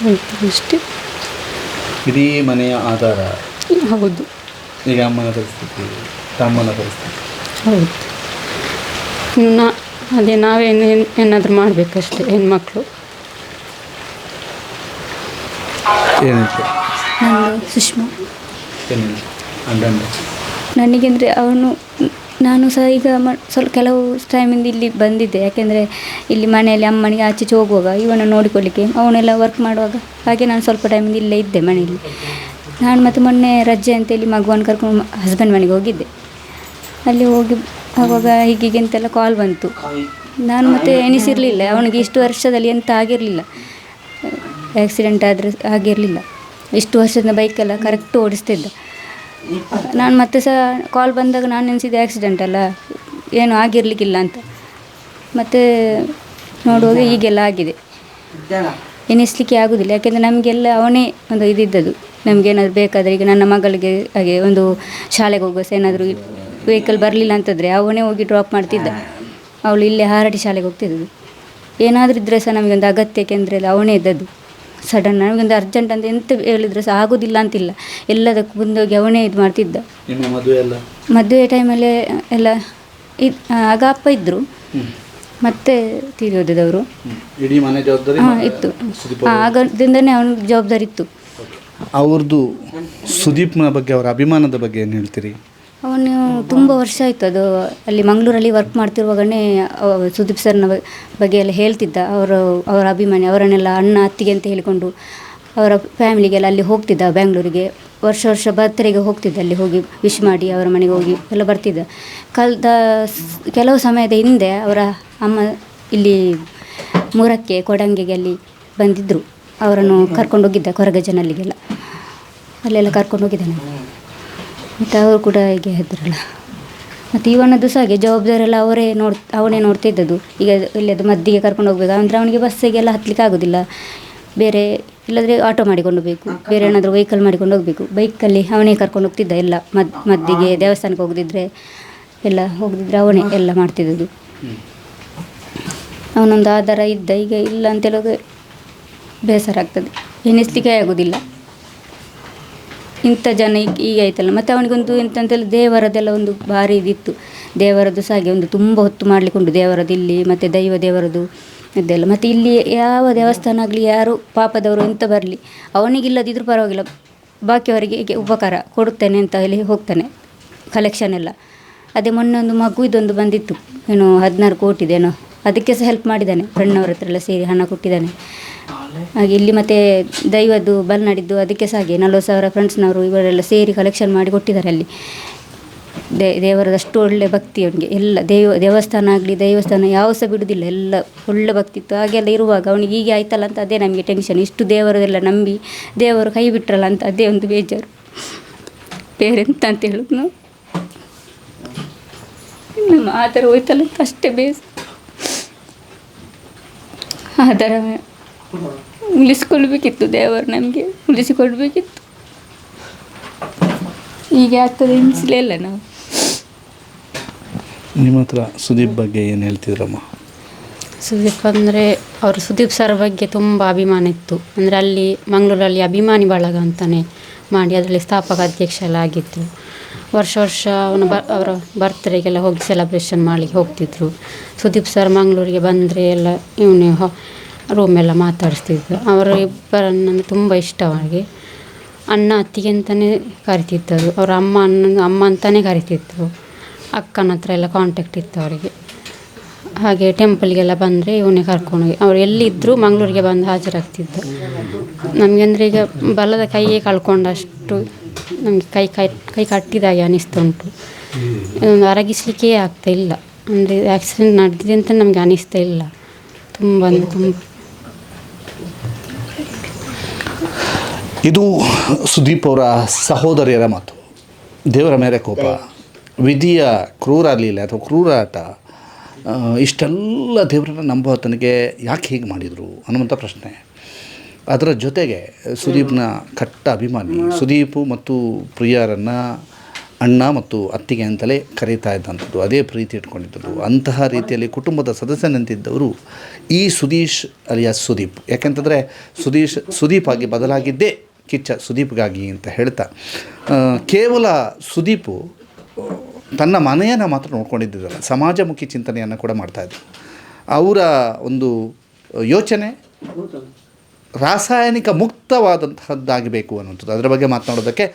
ಹೇಳ್ತೀನಿ ಅಷ್ಟೇ. ಇಡೀ ಮನೆಯ ಆಧಾರ ಹೌದು. ಈಗ ಅಮ್ಮನ ಪರಿಸ್ಥಿತಿ ತಮ್ಮನ ಪರಿಸ್ಥಿತಿ. ಹೌದು. ಇನ್ನು ನಾ ಅದೇ ನಾವೇನು ಏನಾದರೂ ಮಾಡಬೇಕಷ್ಟೇ ಹೆಣ್ಮಕ್ಳು. ಏನಿತ್ತು ನಾನು ಸುಷ್ಮಾ. ಏನಿಲ್ಲ ಅಂಡಂಡ ನನಗೆಂದರೆ ಅವನು ನಾನು ಸಹ ಈಗ ಮ, ಸ್ವಲ್ಪ ಕೆಲವು ಟೈಮಿಂದ ಇಲ್ಲಿ ಬಂದಿದ್ದೆ. ಯಾಕೆಂದರೆ ಇಲ್ಲಿ ಮನೆಯಲ್ಲಿ ಅಮ್ಮನಿಗೆ ಆಚೆ ಈಚೆ ಹೋಗುವಾಗ ಇವನನ್ನು ನೋಡಿಕೊಳ್ಳಿಕ್ಕೆ ಅವನೆಲ್ಲ ವರ್ಕ್ ಮಾಡುವಾಗ ಹಾಗೆ ನಾನು ಸ್ವಲ್ಪ ಟೈಮಿಂದ ಇಲ್ಲೇ ಇದ್ದೆ ಮನೆಯಲ್ಲಿ. ನಾನು ಮತ್ತು ಮೊನ್ನೆ ರಜೆ ಅಂತೇಳಿ ಮಗುವನ್ನು ಕರ್ಕೊಂಡು ಹಸ್ಬೆಂಡ್ ಮನೆಗೆ ಹೋಗಿದ್ದೆ. ಅಲ್ಲಿ ಹೋಗಿ ಆವಾಗ ಹೀಗೀಗೆ ಅಂತೆಲ್ಲ ಕಾಲ್ ಬಂತು. ನಾನು ಮತ್ತೆ ಎಣಿಸಿರಲಿಲ್ಲ. ಅವನಿಗೆ ಇಷ್ಟು ವರ್ಷದಲ್ಲಿ ಎಂತ ಆಗಿರಲಿಲ್ಲ. ಆ್ಯಕ್ಸಿಡೆಂಟ್ ಆದರೆ ಆಗಿರಲಿಲ್ಲ. ಇಷ್ಟು ವರ್ಷದಿಂದ ಬೈಕೆಲ್ಲ ಕರೆಕ್ಟ್ ಓಡಿಸ್ತಿದ್ದ. ನಾನು ಮತ್ತೆ ಸಹ ಕಾಲ್ ಬಂದಾಗ ನಾನು ನೆನೆಸಿದ್ದೆ ಆ್ಯಕ್ಸಿಡೆಂಟ್ ಅಲ್ಲ ಏನು ಆಗಿರಲಿಕ್ಕಿಲ್ಲ ಅಂತ. ಮತ್ತು ನೋಡುವಾಗ ಈಗೆಲ್ಲ ಆಗಿದೆ. ಎನಿಸ್ಲಿಕ್ಕೆ ಆಗೋದಿಲ್ಲ ಯಾಕೆಂದರೆ ನಮಗೆಲ್ಲ ಅವನೇ ಒಂದು ಇದಿದ್ದದು ನಮಗೇನಾದ್ರು ಬೇಕಾದರೆ ಈಗ ನನ್ನ ಮಗಳಿಗೆ ಹಾಗೆ ಒಂದು ಶಾಲೆಗೆ ಹೋಗುವ ಸಹ ಏನಾದರೂ ವೆಹಿಕಲ್ ಬರಲಿಲ್ಲ ಅಂತಂದರೆ ಅವನೇ ಹೋಗಿ ಡ್ರಾಪ್ ಮಾಡ್ತಿದ್ದ. ಅವಳು ಇಲ್ಲೇ ಹಾರಾಟಿ ಶಾಲೆಗೆ ಹೋಗ್ತಿದ್ದದು ಏನಾದರೂ ಇದ್ದರೆ ಸಹ ನಮಗೊಂದು ಅಗತ್ಯಕ್ಕೆ ಅಂದರೆ ಅವನೇ ಇದ್ದದ್ದು. ಸಡನ್ ನನಗೊಂದು ಅರ್ಜೆಂಟ್ ಅಂತ ಎಂತ ಹೇಳಿದ್ರು ಸಹ ಆಗೋದಿಲ್ಲ ಅಂತಿಲ್ಲ. ಎಲ್ಲದಕ್ಕೂ ಮುಂದೋಗಿ ಅವನೇ ಇದು ಮಾಡ್ತಿದ್ದ. ನಿಮ್ಮ ಮದುವೆ ಎಲ್ಲ? ಮದುವೆ ಟೈಮಲ್ಲೇ ಎಲ್ಲ ಇದು ಆಗ ಅಪ್ಪ ಇದ್ದರು ಮತ್ತೆ ತೀರಿ ಹೋದವರು ಇಡೀ ಮನೆ ಜವಾಬ್ದಾರಿ ಹಾಂ ಇತ್ತು. ಹಾಂ ಆಗದಿಂದನೇ ಅವನ ಜವಾಬ್ದಾರಿ ಇತ್ತು. ಅವ್ರದ್ದು ಸುದೀಪ್ನ ಬಗ್ಗೆ ಅವರ ಅಭಿಮಾನದ ಬಗ್ಗೆ ಏನು ಹೇಳ್ತೀರಿ? ಅವನು ತುಂಬ ವರ್ಷ ಆಯಿತು ಅದು ಅಲ್ಲಿ ಮಂಗಳೂರಲ್ಲಿ ವರ್ಕ್ ಮಾಡ್ತಿರುವಾಗನೇ ಸುದೀಪ್ ಸರ್ನ ಬಗ್ಗೆ ಎಲ್ಲ ಹೇಳ್ತಿದ್ದ. ಅವರು, ಅವರ ಅಭಿಮಾನಿ, ಅವರನ್ನೆಲ್ಲ ಅಣ್ಣ, ಅತ್ತಿಗೆ ಅಂತ ಹೇಳಿಕೊಂಡು ಅವರ ಫ್ಯಾಮಿಲಿಗೆಲ್ಲ ಅಲ್ಲಿ ಹೋಗ್ತಿದ್ದ ಬೆಂಗಳೂರಿಗೆ ವರ್ಷ ವರ್ಷ ಬರ್ತ್ಡೇಗೆ ಹೋಗ್ತಿದ್ದ ಅಲ್ಲಿ ಹೋಗಿ ವಿಶ್ ಮಾಡಿ ಅವರ ಮನೆಗೆ ಹೋಗಿ ಎಲ್ಲ ಬರ್ತಿದ್ದ. ಕಲ್ದ ಕೆಲವು ಸಮಯದ ಹಿಂದೆ ಅವರ ಅಮ್ಮ ಇಲ್ಲಿ ಮೂರಕ್ಕೆ ಕೊಡಂಗಿಗೆ ಅಲ್ಲಿ ಬಂದಿದ್ದರು ಅವರನ್ನು ಕರ್ಕೊಂಡು ಹೋಗಿದ್ದ ಕೊರಗಜ್ಜನಲ್ಲಿಗೆಲ್ಲ ಅಲ್ಲೆಲ್ಲ ಕರ್ಕೊಂಡು ಹೋಗಿದ್ದಾನೆ. ಮತ್ತು ಅವರು ಕೂಡ ಹೀಗೆ ಇದ್ರಲ್ಲ ಮತ್ತು ಇವನದ್ದು ಸಹ ಹಾಗೆ ಜವಾಬ್ದಾರಿ ಎಲ್ಲ ಅವರೇ ನೋಡ್ ಅವನೇ ನೋಡ್ತಿದ್ದದ್ದು. ಈಗ ಇಲ್ಲಿ ಅದು ಮದ್ದಿಗೆ ಕರ್ಕೊಂಡು ಹೋಗ್ಬೇಕು? ಅಂದರೆ ಅವನಿಗೆ ಬಸ್ಸಿಗೆಲ್ಲ ಹತ್ತಲಿಕ್ಕೆ ಆಗೋದಿಲ್ಲ. ಬೇರೆ ಇಲ್ಲದ್ರೆ ಆಟೋ ಮಾಡಿಕೊಂಡು ಹೋಗಬೇಕು. ಬೇರೆ ಏನಾದರೂ ವೆಹಿಕಲ್ ಮಾಡಿಕೊಂಡು ಹೋಗಬೇಕು. ಬೈಕಲ್ಲಿ ಅವನೇ ಕರ್ಕೊಂಡು ಹೋಗ್ತಿದ್ದ ಎಲ್ಲ. ಮದ್ ಮದ್ದಿಗೆ ದೇವಸ್ಥಾನಕ್ಕೆ ಹೋಗದಿದ್ರೆ ಎಲ್ಲ ಹೋಗದಿದ್ರೆ ಅವನೇ ಎಲ್ಲ ಮಾಡ್ತಿದ್ದದು ಅವನೊಂದು ಆಧಾರ ಇದ್ದ ಈಗ ಇಲ್ಲ ಅಂತೇಳೋದು ಬೇಸರ ಆಗ್ತದೆ. ಎಣಿಸ್ಲಿಕ್ಕೆ ಆಗೋದಿಲ್ಲ. ಇಂಥ ಜನ ಈಗ ಈಗ ಆಯ್ತಲ್ಲ. ಮತ್ತು ಅವನಿಗೊಂದು ಎಂತಂತೇಳಿ ದೇವರದೆಲ್ಲ ಒಂದು ಭಾರಿ ಇದಿತ್ತು. ದೇವರದ್ದು ಸಹ ಹಾಗೆ ಒಂದು ತುಂಬ ಹೊತ್ತು ಮಾಡಲಿಕ್ಕೆ ಉಂಟು. ದೇವರದ್ದು ಇಲ್ಲಿ, ಮತ್ತು ದೈವ ದೇವರದ್ದು ಇದೆಲ್ಲ. ಮತ್ತು ಇಲ್ಲಿ ಯಾವ ದೇವಸ್ಥಾನ ಆಗಲಿ, ಯಾರು ಪಾಪದವರು ಎಂತ ಬರಲಿ, ಅವನಿಗಿಲ್ಲದಿದ್ರೂ ಪರವಾಗಿಲ್ಲ. ಬಾಕಿಯವರಿಗೆ ಹೀಗೆ ಉಪಕಾರ ಕೊಡುತ್ತೇನೆ ಅಂತ ಹೇಳಿ ಹೋಗ್ತಾನೆ ಕಲೆಕ್ಷನ್ ಎಲ್ಲ. ಅದೇ ಮೊನ್ನೆ ಒಂದು ಮಗು ಇದೊಂದು ಬಂದಿತ್ತು. ಏನು ಹದಿನಾರು ಕೋಟಿದೇನೋ ಅದಕ್ಕೆ ಸಹ ಹೆಲ್ಪ್ ಮಾಡಿದ್ದಾನೆ. ಫ್ರೆಂಡ್ನವ್ರ ಹತ್ರ ಎಲ್ಲ ಸೇರಿ ಹಣ ಕೊಟ್ಟಿದ್ದಾನೆ. ಹಾಗೆ ಇಲ್ಲಿ ಮತ್ತೆ ದೈವದ್ದು ಬಲ್ನಾಡಿದ್ದು ಅದಕ್ಕೆ ಸಹ ಹಾಗೆ ನಲ್ವತ್ತು ಸಾವಿರ ಫ್ರೆಂಡ್ಸ್ನವರು ಇವರೆಲ್ಲ ಸೇರಿ ಕಲೆಕ್ಷನ್ ಮಾಡಿ ಕೊಟ್ಟಿದ್ದಾರೆ ಅಲ್ಲಿ. ದೇ, ದೇವರದಷ್ಟು ಒಳ್ಳೆ ಭಕ್ತಿ ಅವನಿಗೆ. ಎಲ್ಲ ದೇವ, ದೇವಸ್ಥಾನ ಆಗಲಿ, ದೇವಸ್ಥಾನ ಯಾವ ಸಹ ಬಿಡುವುದಿಲ್ಲ ಎಲ್ಲ ಒಳ್ಳೆ ಭಕ್ತಿ ಇತ್ತು. ಹಾಗೆಲ್ಲ ಇರುವಾಗ ಅವನಿಗೆ ಹೀಗೆ ಆಯ್ತಲ್ಲ ಅಂತ ಅದೇ ನಮಗೆ ಟೆನ್ಷನ್ ಇಷ್ಟು ದೇವರದೆಲ್ಲ ನಂಬಿ ದೇವರು ಕೈ ಬಿಟ್ರಲ್ಲ ಅಂತ ಅದೇ ಒಂದು ಬೇಜಾರು. ಬೇರೆಂತ ಅಂತ ಹೇಳೋದು ನಾವು ಆ ಥರ ಹೋಯ್ತಲ್ಲ ಅಷ್ಟೇ ಬೇಸ್ ಆ ಥರ ಉಳಿಸ್ಕೊಳ್ಬೇಕಿತ್ತು ದೇವರು ನಮಗೆ ಉಳಿಸಿಕೊಡ್ಬೇಕಿತ್ತು ಹೀಗೆ ಆಗ್ತದೆ ಎನಿಸಲೇ ಇಲ್ಲ ನಾವು. ನಿಮ್ಮ ಹತ್ರ ಸುದೀಪ್ ಬಗ್ಗೆ ಏನು ಹೇಳ್ತಿದ್ರಮ್ಮ? ಸುದೀಪ್ ಅಂದರೆ ಅವರು ಸುದೀಪ್ ಸರ್ ಬಗ್ಗೆ ತುಂಬ ಅಭಿಮಾನ ಇತ್ತು. ಅಂದರೆ ಅಲ್ಲಿ ಮಂಗಳೂರಲ್ಲಿ ಅಭಿಮಾನಿ ಬಳಗ ಅಂತಾನೆ ಮಾಡಿ ಅದರಲ್ಲಿ ಸ್ಥಾಪಕ ಅಧ್ಯಕ್ಷ ಎಲ್ಲ ಆಗಿದ್ದರು ವರ್ಷ ವರ್ಷ ಅವನು ಬ ಅವರ ಬರ್ತ್ಡೇಗೆಲ್ಲ ಹೋಗಿ ಸೆಲೆಬ್ರೇಷನ್ ಮಾಡಲಿಕ್ಕೆ ಹೋಗ್ತಿದ್ರು. ಸುದೀಪ್ ಸರ್ ಮಂಗಳೂರಿಗೆ ಬಂದರೆ ಎಲ್ಲ ಇವನೇ ರೂಮೆಲ್ಲ ಮಾತಾಡಿಸ್ತಿದ್ರು. ಅವರ ಇಬ್ಬರನ್ನು ತುಂಬ ಇಷ್ಟ ಅವರಿಗೆ ಅಣ್ಣ ಅತ್ತಿಗೆ ಅಂತಲೇ ಕರಿತಿದ್ದರು ಅವರ ಅಮ್ಮ ಅಣ್ಣ ಅಮ್ಮ ಅಂತಲೇ ಕರಿತಿದ್ರು ಅಕ್ಕನ ಹತ್ರ ಎಲ್ಲ ಕಾಂಟ್ಯಾಕ್ಟ್ ಇತ್ತು ಅವರಿಗೆ. ಹಾಗೆ ಟೆಂಪಲ್ಗೆಲ್ಲ ಬಂದರೆ ಇವನೇ ಕರ್ಕೊಂಡೋಗಿ ಅವ್ರು ಎಲ್ಲಿದ್ದರೂ ಮಂಗಳೂರಿಗೆ ಬಂದು ಹಾಜರಾಗ್ತಿದ್ದ ನಮಗೆ ಅಂದರೆ ಈಗ ಬಲದ ಕೈಯೇ ಕಳ್ಕೊಂಡಷ್ಟು ನಮಗೆ ಕೈ ಕೈ ಕೈ ಕಟ್ಟಿದಾಗೆ ಅನ್ನಿಸ್ತುಂಟು ಇದೊಂದು ಅರಗಿಸ್ಲಿಕ್ಕೆ ಆಗ್ತಾ ಇಲ್ಲ. ಅಂದರೆ ಆಕ್ಸಿಡೆಂಟ್ ನಡೆದಿದೆ ಅಂತ ನಮಗೆ ಅನ್ನಿಸ್ತಾ ಇಲ್ಲ. ತುಂಬ ಅಂದರೆ ತುಂಬ. ಇದು ಸುದೀಪ್ ಅವರ ಸಹೋದರಿಯರ ಮಾತು. ದೇವರ ಮೇಲೆ ಕೋಪ. ವಿಧಿಯ ಕ್ರೂರ ಲೀಲೆ ಅಥವಾ ಕ್ರೂರಾಟ ಇಷ್ಟೆಲ್ಲ ದೇವರನ್ನು ನಂಬೋ ತನಗೆ ಯಾಕೆ ಹೀಗೆ ಮಾಡಿದರು ಅನ್ನುವಂಥ ಪ್ರಶ್ನೆ. ಅದರ ಜೊತೆಗೆ ಸುದೀಪ್ನ ಕಟ್ಟ ಅಭಿಮಾನಿ ಸುದೀಪು ಮತ್ತು ಪ್ರಿಯರನ್ನು ಅಣ್ಣ ಮತ್ತು ಅತ್ತಿಗೆ ಅಂತಲೇ ಕರೀತಾ ಇದ್ದಂಥದ್ದು ಅದೇ ಪ್ರೀತಿ ಇಟ್ಕೊಂಡಿದ್ದದ್ದು. ಅಂತಹ ರೀತಿಯಲ್ಲಿ ಕುಟುಂಬದ ಸದಸ್ಯನಂತಿದ್ದವರು ಈ ಸುದೀಶ್ ಅಲಿಯಾಸ್ ಸುದೀಪ್. ಯಾಕೆಂತಂದರೆ ಸುದೀಶ್ ಸುದೀಪ್ ಆಗಿ ಬದಲಾಗಿದ್ದೇ ಕಿಚ್ಚ ಸುದೀಪ್ಗಾಗಿ ಅಂತ ಹೇಳ್ತಾ ಕೇವಲ ಸುದೀಪು ತನ್ನ ಮನೆಯನ್ನು ಮಾತ್ರ ನೋಡ್ಕೊಂಡಿದ್ದಿದ್ದಲ್ಲ ಸಮಾಜಮುಖಿ ಚಿಂತನೆಯನ್ನು ಕೂಡ ಮಾಡ್ತಾಯಿದ್ರು ಅವರ ಒಂದು ಯೋಚನೆ ರಾಸಾಯನಿಕ ಮುಕ್ತವಾದಂತಹದ್ದಾಗಬೇಕು ಅನ್ನುವಂಥದ್ದು. ಅದರ ಬಗ್ಗೆ ಮಾತನಾಡೋದಕ್ಕೆ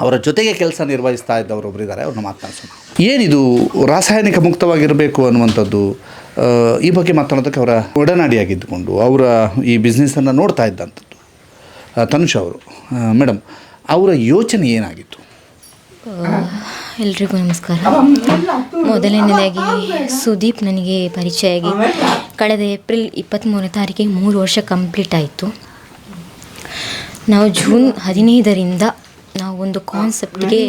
ಅವರ ಜೊತೆಗೆ ಕೆಲಸ ನಿರ್ವಹಿಸ್ತಾ ಇದ್ದವರು ಒಬ್ಬರಿದ್ದಾರೆ ಅವ್ರನ್ನ ಮಾತನಾಡಿಸೋಣ. ಏನಿದು ರಾಸಾಯನಿಕ ಮುಕ್ತವಾಗಿರಬೇಕು ಅನ್ನುವಂಥದ್ದು? ಈ ಬಗ್ಗೆ ಮಾತನಾಡೋದಕ್ಕೆ ಅವರ ಒಡನಾಡಿಯಾಗಿದ್ದುಕೊಂಡು ಅವರ ಈ ಬಿಸ್ನೆಸ್ಸನ್ನು ನೋಡ್ತಾ ಇದ್ದಂಥದ್ದು. ಆ, ತನುಷ್ ಅವರು ಮೇಡಮ್ ಅವರ ಯೋಚನೆ ಏನಾಗಿತ್ತು? ಎಲ್ರಿಗೂ ನಮಸ್ಕಾರ. ಮೊದಲನೇದಾಗಿ ಸುದೀಪ್ ನನಗೆ ಪರಿಚಯ ಆಗಿ ಕಳೆದ ಏಪ್ರಿಲ್ ಇಪ್ಪತ್ತ್ಮೂರನೇ ತಾರೀಕಿಗೆ ಮೂರು ವರ್ಷ ಕಂಪ್ಲೀಟ್ ಆಯಿತು. ನಾವು ಜೂನ್ ಹದಿನೈದರಿಂದ ನಾವು ಒಂದು ಕಾನ್ಸೆಪ್ಟ್ಗೆ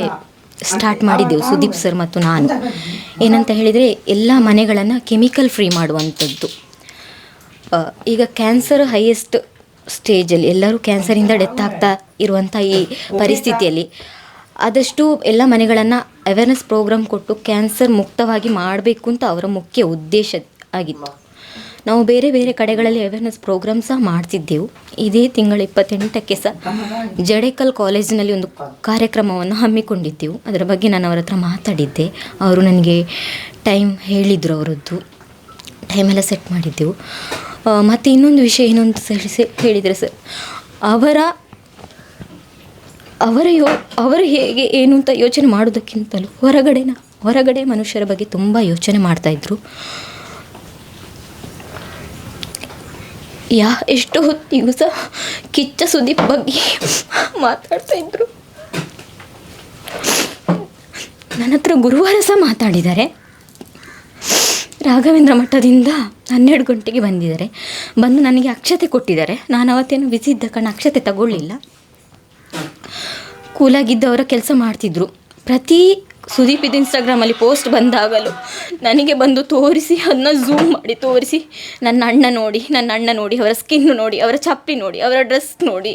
ಸ್ಟಾರ್ಟ್ ಮಾಡಿದ್ದೆವು, ಸುದೀಪ್ ಸರ್ ಮತ್ತು ನಾನು. ಏನಂತ ಹೇಳಿದರೆ, ಎಲ್ಲ ಮನೆಗಳನ್ನು ಕೆಮಿಕಲ್ ಫ್ರೀ ಮಾಡುವಂಥದ್ದು. ಈಗ ಕ್ಯಾನ್ಸರ್ ಹೈಯೆಸ್ಟ್ ಸ್ಟೇಜಲ್ಲಿ ಎಲ್ಲರೂ ಕ್ಯಾನ್ಸರಿಂದ ಡೆತ್ ಆಗ್ತಾ ಇರುವಂಥ ಈ ಪರಿಸ್ಥಿತಿಯಲ್ಲಿ. ಆದಷ್ಟು ಎಲ್ಲ ಮನೆಗಳನ್ನು ಅವೇರ್ನೆಸ್ ಪ್ರೋಗ್ರಾಮ್ ಕೊಟ್ಟು ಕ್ಯಾನ್ಸರ್ ಮುಕ್ತವಾಗಿ ಮಾಡಬೇಕು ಅಂತ ಅವರ ಮುಖ್ಯ ಉದ್ದೇಶ ಆಗಿತ್ತು. ನಾವು ಬೇರೆ ಬೇರೆ ಕಡೆಗಳಲ್ಲಿ ಅವೇರ್ನೆಸ್ ಪ್ರೋಗ್ರಾಮ್ ಸಹ ಮಾಡ್ತಿದ್ದೆವು. ಇದೇ ತಿಂಗಳ ಇಪ್ಪತ್ತೆಂಟಕ್ಕೆ ಸಹ ಜಡೇಕಲ್ ಕಾಲೇಜಿನಲ್ಲಿ ಒಂದು ಕಾರ್ಯಕ್ರಮವನ್ನು ಹಮ್ಮಿಕೊಂಡಿದ್ದೆವು. ಅದರ ಬಗ್ಗೆ ನಾನು ಅವರ ಹತ್ರ ಮಾತಾಡಿದ್ದೆ. ಅವರು ನನಗೆ ಟೈಮ್ ಹೇಳಿದರು ಅವರದ್ದು. ಟೈಮೆಲ್ಲ ಸೆಟ್ ಮಾಡಿದ್ದೆವು. ಮತ್ತು ಇನ್ನೊಂದು ವಿಷಯ ಏನು ಅಂತ ಹೇಳಿದರೆ ಸರ್. ಅವರ ಅವರ ಯೋ ಅವರು ಹೇಗೆ ಏನು ಅಂತ ಯೋಚನೆ ಮಾಡೋದಕ್ಕಿಂತಲೂ ಹೊರಗಡೆನ ಹೊರಗಡೆ ಮನುಷ್ಯರ ಬಗ್ಗೆ ತುಂಬ ಯೋಚನೆ ಮಾಡ್ತಾಯಿದ್ರು ಯಾ, ಎಷ್ಟು ಹೊತ್ತಿಗೂ ಸಹ ಕಿಚ್ಚ ಸುದೀಪ್ ಬಗ್ಗೆ ಮಾತಾಡ್ತಾ ಇದ್ರು. ನನ್ನ ಹತ್ರ ಗುರುವಾರ ಸಹ ಮಾತಾಡಿದ್ದಾರೆ. ರಾಘವೇಂದ್ರ ಮಠದಿಂದ ಹನ್ನೆರಡು ಗಂಟೆಗೆ ಬಂದಿದ್ದಾರೆ. ಬಂದು ನನಗೆ ಅಕ್ಷತೆ ಕೊಟ್ಟಿದ್ದಾರೆ. ನಾನು ಅವತ್ತೇನು ಬಿಸಿ ಇದ್ದ ಕಾರಣ ಅಕ್ಷತೆ ತಗೊಳ್ಳಿಲ್ಲ. ಕೂಲಾಗಿದ್ದವರ ಕೆಲಸ ಮಾಡ್ತಿದ್ರು. ಪ್ರತಿ ಸುದೀಪ್ ಇದು ಇನ್ಸ್ಟಾಗ್ರಾಮಲ್ಲಿ ಪೋಸ್ಟ್ ಬಂದಾಗಲೂ ನನಗೆ ಬಂದು ತೋರಿಸಿ, ಅದನ್ನ ಝೂಮ್ ಮಾಡಿ ತೋರಿಸಿ, ನನ್ನ ಅಣ್ಣ ನೋಡಿ, ನನ್ನ ಅಣ್ಣ ನೋಡಿ, ಅವರ ಸ್ಕಿನ್ ನೋಡಿ, ಅವರ ಚಪ್ಪಲಿ ನೋಡಿ, ಅವರ ಡ್ರೆಸ್ ನೋಡಿ.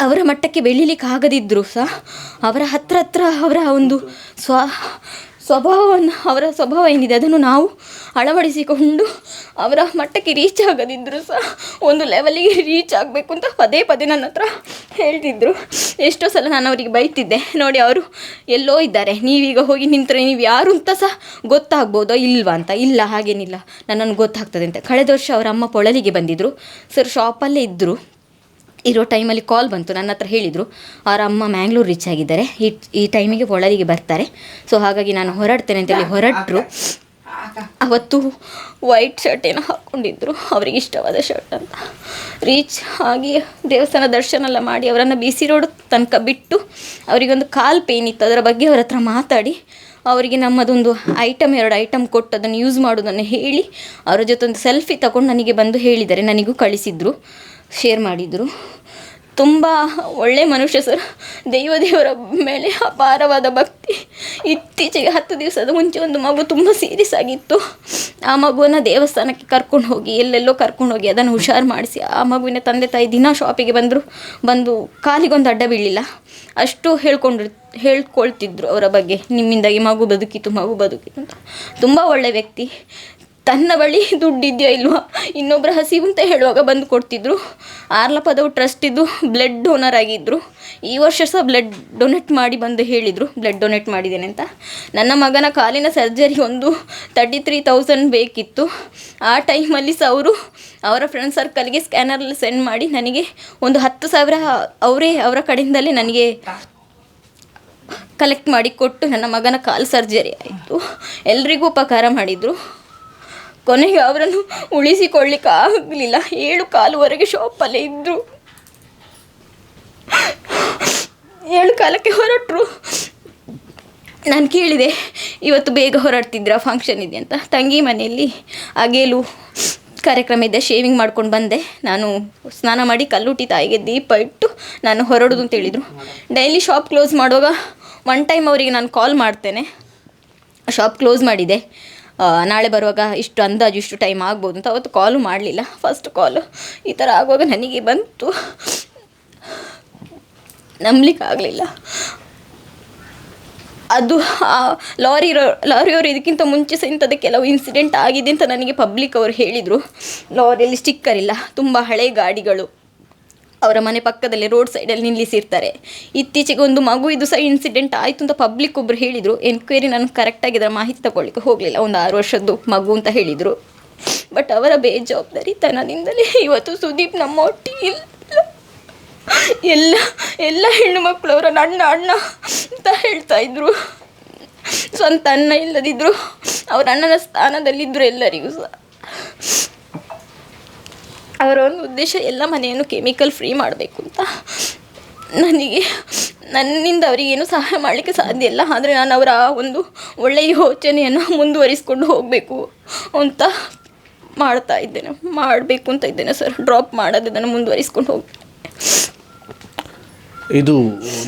ಅವರ ಮಟ್ಟಕ್ಕೆ ಬೆಳಿಲಿಕ್ಕೆ ಆಗದಿದ್ದರೂ ಸಹ, ಅವರ ಹತ್ರ ಹತ್ರ ಅವರ ಒಂದು ಸ್ವ ಸ್ವಭಾವವನ್ನು, ಅವರ ಸ್ವಭಾವ ಏನಿದೆ ಅದನ್ನು ನಾವು ಅಳವಡಿಸಿಕೊಂಡು ಅವರ ಮಟ್ಟಕ್ಕೆ ರೀಚ್ ಆಗದಿದ್ದರೂ ಸಹ ಒಂದು ಲೆವೆಲಿಗೆ ರೀಚ್ ಆಗಬೇಕು ಅಂತ ಪದೇ ಪದೇ ನನ್ನ ಹತ್ರ ಹೇಳ್ತಿದ್ರು. ಎಷ್ಟೋ ಸಲ ನಾನು ಅವರಿಗೆ ಬೈತಿದ್ದೆ, ನೋಡಿ ಅವರು ಎಲ್ಲೋ ಇದ್ದಾರೆ, ನೀವೀಗ ಹೋಗಿ ನಿಂತರೆ ನೀವು ಯಾರು ಅಂತ ಸಹ ಗೊತ್ತಾಗ್ಬೋದೋ ಇಲ್ವಾ ಅಂತ. ಇಲ್ಲ, ಹಾಗೇನಿಲ್ಲ, ನನ್ನನ್ನು ಗೊತ್ತಾಗ್ತದೆ ಅಂತ. ಕಳೆದ ವರ್ಷ ಅವರ ಅಮ್ಮ ಪೊಳಲಿಗೆ ಬಂದಿದ್ದರು ಸರ್ ಶಾಪಲ್ಲೇ ಇದ್ದರು ಇರೋ ಟೈಮಲ್ಲಿ ಕಾಲ್ ಬಂತು. ನನ್ನ ಹತ್ರ ಹೇಳಿದರು ಅವರ ಅಮ್ಮ ಮ್ಯಾಂಗ್ಳೂರು ರೀಚ್ ಆಗಿದ್ದಾರೆ. ಈ ಈ ಟೈಮಿಗೆ ಪೊಳಲಿಗೆ ಬರ್ತಾರೆ. ಸೊ ಹಾಗಾಗಿ ನಾನು ಹೊರಡ್ತೇನೆ ಅಂತೇಳಿ ಹೊರಟರು. ಅವತ್ತು ವೈಟ್ ಶರ್ಟ್ ಏನೋ ಹಾಕ್ಕೊಂಡಿದ್ರು ಅವ್ರಿಗೆ ಇಷ್ಟವಾದ ಶರ್ಟ್ ಅಂತ. ರೀಚ್ ಆಗಿ ದೇವಸ್ಥಾನ ದರ್ಶನ ಎಲ್ಲ ಮಾಡಿ ಅವರನ್ನು ಬಿ ಸಿ ರೋಡ್ ತನಕ ಬಿಟ್ಟು ಅವರಿಗೊಂದು ಕಾಲು ಪೇನ್ ಇತ್ತು. ಅದರ ಬಗ್ಗೆ ಅವರ ಹತ್ರ ಮಾತಾಡಿ, ಅವರಿಗೆ ನಮ್ಮದೊಂದು ಐಟಮ್ ಎರಡು ಐಟಮ್ ಕೊಟ್ಟು ಅದನ್ನು ಯೂಸ್ ಮಾಡೋದನ್ನು ಹೇಳಿ, ಅವರ ಜೊತೆ ಒಂದು ಸೆಲ್ಫಿ ತಗೊಂಡು ನನಗೆ ಬಂದು ಹೇಳಿದ್ದಾರೆ. ನನಗೂ ಕಳಿಸಿದ್ರು. ಶೇರ್ ಮಾಡಿದರು. ತುಂಬ ಒಳ್ಳೆ ಮನುಷ್ಯ ಸರ್ ದೈವ ದೇವರ ಮೇಲೆ ಅಪಾರವಾದ ಭಕ್ತಿ. ಇತ್ತೀಚೆಗೆ ಹತ್ತು ದಿವಸದ ಮುಂಚೆ ಒಂದು ಮಗು ತುಂಬ ಸೀರಿಯಸ್ ಆಗಿತ್ತು. ಆ ಮಗುವನ್ನು ದೇವಸ್ಥಾನಕ್ಕೆ ಕರ್ಕೊಂಡು ಹೋಗಿ, ಎಲ್ಲೆಲ್ಲೋ ಕರ್ಕೊಂಡು ಹೋಗಿ ಅದನ್ನು ಹುಷಾರು ಮಾಡಿಸಿ, ಆ ಮಗುವಿನ ತಂದೆ ತಾಯಿ ದಿನ ಶಾಪಿಗೆ ಬಂದರು, ಬಂದು ಕಾಲಿಗೊಂದು ಅಡ್ಡ ಬೀಳಿಲ್ಲ ಅಷ್ಟು ಹೇಳ್ಕೊಂಡ್ರು ಹೇಳ್ಕೊಳ್ತಿದ್ರು ಅವರ ಬಗ್ಗೆ. ನಿಮ್ಮಿಂದಾಗಿ ಮಗು ಬದುಕಿತು ಮಗು ಬದುಕಿತು ಅಂತ. ತುಂಬ ಒಳ್ಳೆ ವ್ಯಕ್ತಿ. ತನ್ನ ಬಳಿ ದುಡ್ಡಿದೆಯಾ ಇಲ್ವಾ? ಇನ್ನೊಬ್ಬರ ಹಸಿವು ಅಂತ ಹೇಳುವಾಗ ಬಂದು ಕೊಡ್ತಿದ್ರು. ಆರ್ಲಪದವು ಟ್ರಸ್ಟಿದ್ದು ಬ್ಲಡ್ ಡೋನರ್ ಆಗಿದ್ದರು ಈ ವರ್ಷ ಸಹ ಬ್ಲಡ್ ಡೊನೇಟ್ ಮಾಡಿ ಬಂದು ಹೇಳಿದರು. ಬ್ಲಡ್ ಡೊನೇಟ್ ಮಾಡಿದ್ದೇನೆ ಅಂತ. ನನ್ನ ಮಗನ ಕಾಲಿನ ಸರ್ಜರಿ ಒಂದು ತರ್ಟಿ ತ್ರೀ ತೌಸಂಡ್ ಬೇಕಿತ್ತು. ಆ ಟೈಮಲ್ಲಿ ಸಹ ಅವರು ಅವರ ಫ್ರೆಂಡ್ ಸರ್ಕಲ್ಗೆ ಸ್ಕ್ಯಾನರಲ್ಲಿ ಸೆಂಡ್ ಮಾಡಿ ನನಗೆ ಒಂದು ಹತ್ತು ಸಾವಿರ ಅವರೇ ಅವರ ಕಡೆಯಿಂದಲೇ ನನಗೆ ಕಲೆಕ್ಟ್ ಮಾಡಿ ಕೊಟ್ಟು ನನ್ನ ಮಗನ ಕಾಲು ಸರ್ಜರಿ ಆಯಿತು. ಎಲ್ರಿಗೂ ಉಪಕಾರ ಮಾಡಿದರು. ಕೊನೆಗೆ ಅವರನ್ನು ಉಳಿಸಿಕೊಳ್ಳಿಕ್ಕೆ ಆಗಲಿಲ್ಲ ಏಳು ಕಾಲುವರೆಗೆ ಶಾಪಲ್ಲೇ ಇದ್ದರು ಏಳು ಕಾಲಕ್ಕೆ ಹೊರಟರು. ನಾನು ಕೇಳಿದೆ, ಇವತ್ತು ಬೇಗ ಹೊರಡ್ತಿದ್ರ ಫಂಕ್ಷನ್ ಇದೆ ಅಂತ. ತಂಗಿ ಮನೆಯಲ್ಲಿ ಅಗೇಲು ಕಾರ್ಯಕ್ರಮ ಇದೆ ಶೇವಿಂಗ್ ಮಾಡ್ಕೊಂಡು ಬಂದೆ. ನಾನು ಸ್ನಾನ ಮಾಡಿ ಕಲ್ಲುಟಿ ತಾಯಿಗೆ ದೀಪ ಇಟ್ಟು ನಾನು ಹೊರಡೋದು ಅಂತ ಹೇಳಿದರು. ಡೈಲಿ ಶಾಪ್ ಕ್ಲೋಸ್ ಮಾಡುವಾಗ ಒನ್ ಟೈಮ್ ಅವರಿಗೆ ನಾನು ಕಾಲ್ ಮಾಡ್ತೇನೆ. ಶಾಪ್ ಕ್ಲೋಸ್ ಮಾಡಿದೆ. ನಾಳೆ ಬರುವಾಗ ಇಷ್ಟು ಅಂದಾಜು, ಇಷ್ಟು ಟೈಮ್ ಆಗ್ಬೋದು ಅಂತ ಅವತ್ತು ಕಾಲು ಮಾಡಲಿಲ್ಲ. ಫಸ್ಟ್ ಕಾಲು ಈ ಥರ ಆಗುವಾಗ ನನಗೆ ಬಂತು. ನಂಬಲಿಕ್ಕೆ ಆಗಲಿಲ್ಲ. ಅದು ಲಾರಿ ಲಾರಿಯವರು ಇದಕ್ಕಿಂತ ಮುಂಚೆ ಸಹ ಇಂಥದ್ದು ಕೆಲವು ಇನ್ಸಿಡೆಂಟ್ ಆಗಿದೆ ಅಂತ ನನಗೆ ಪಬ್ಲಿಕ್ ಅವರು ಹೇಳಿದರು. ಲಾರಿಯಲ್ಲಿ ಸ್ಟಿಕ್ಕರ್ ಇಲ್ಲ. ತುಂಬ ಹಳೆ ಗಾಡಿಗಳು. ಅವರ ಮನೆ ಪಕ್ಕದಲ್ಲಿ ರೋಡ್ ಸೈಡಲ್ಲಿ ನಿಲ್ಲಿಸಿರ್ತಾರೆ. ಇತ್ತೀಚೆಗೆ ಒಂದು ಮಗು, ಇದು ಸಹ ಇನ್ಸಿಡೆಂಟ್ ಆಯಿತು ಅಂತ ಪಬ್ಲಿಕ್ ಒಬ್ಬರು ಹೇಳಿದರು. ಎನ್ಕ್ವೈರಿ ನಾನು ಕರೆಕ್ಟಾಗಿ ಅದರ ಮಾಹಿತಿ ತಗೊಳ್ಳಿಕ್ಕೆ ಹೋಗಲಿಲ್ಲ. ಒಂದು ಆರು ವರ್ಷದ್ದು ಮಗು ಅಂತ ಹೇಳಿದರು. ಬಟ್ ಅವರ ಬೇಜವಾಬ್ದಾರಿತನದಿಂದಲೇ ಇವತ್ತು ಸುದೀಪ್ ನಮ್ಮ ಒಟ್ಟಿಗೆ ಎಲ್ಲ ಎಲ್ಲ ಹೆಣ್ಣು ಮಕ್ಕಳು ಅವರ ಅಣ್ಣ ಅಣ್ಣ ಅಂತ ಹೇಳ್ತಾ ಇದ್ರು. ಸ್ವಂತ ಅಣ್ಣ ಇಲ್ಲದಿದ್ರು, ಅವರ ಅಣ್ಣನ ಸ್ಥಾನದಲ್ಲಿದ್ದರು ಎಲ್ಲರಿಗೂ ಸಹ. ಅವರ ಒಂದು ಉದ್ದೇಶ ಎಲ್ಲ ಮನೆಯನ್ನು ಕೆಮಿಕಲ್ ಫ್ರೀ ಮಾಡಬೇಕು ಅಂತ. ನನಗೆ ನನ್ನಿಂದ ಅವರಿಗೇನು ಸಹಾಯ ಮಾಡಲಿಕ್ಕೆ ಸಾಧ್ಯ ಇಲ್ಲ. ಆದರೆ ನಾನು ಅವರ ಆ ಒಂದು ಒಳ್ಳೆಯ ಯೋಚನೆಯನ್ನು ಮುಂದುವರಿಸ್ಕೊಂಡು ಹೋಗಬೇಕು ಅಂತ ಮಾಡ್ತಾ ಇದ್ದೇನೆ. ಮಾಡಬೇಕು ಅಂತ ಇದ್ದೇನೆ ಸರ್ ಡ್ರಾಪ್ ಮಾಡೋದು ಇದನ್ನು ಮುಂದುವರಿಸ್ಕೊಂಡು ಹೋಗ್ತೀನಿ. ಇದು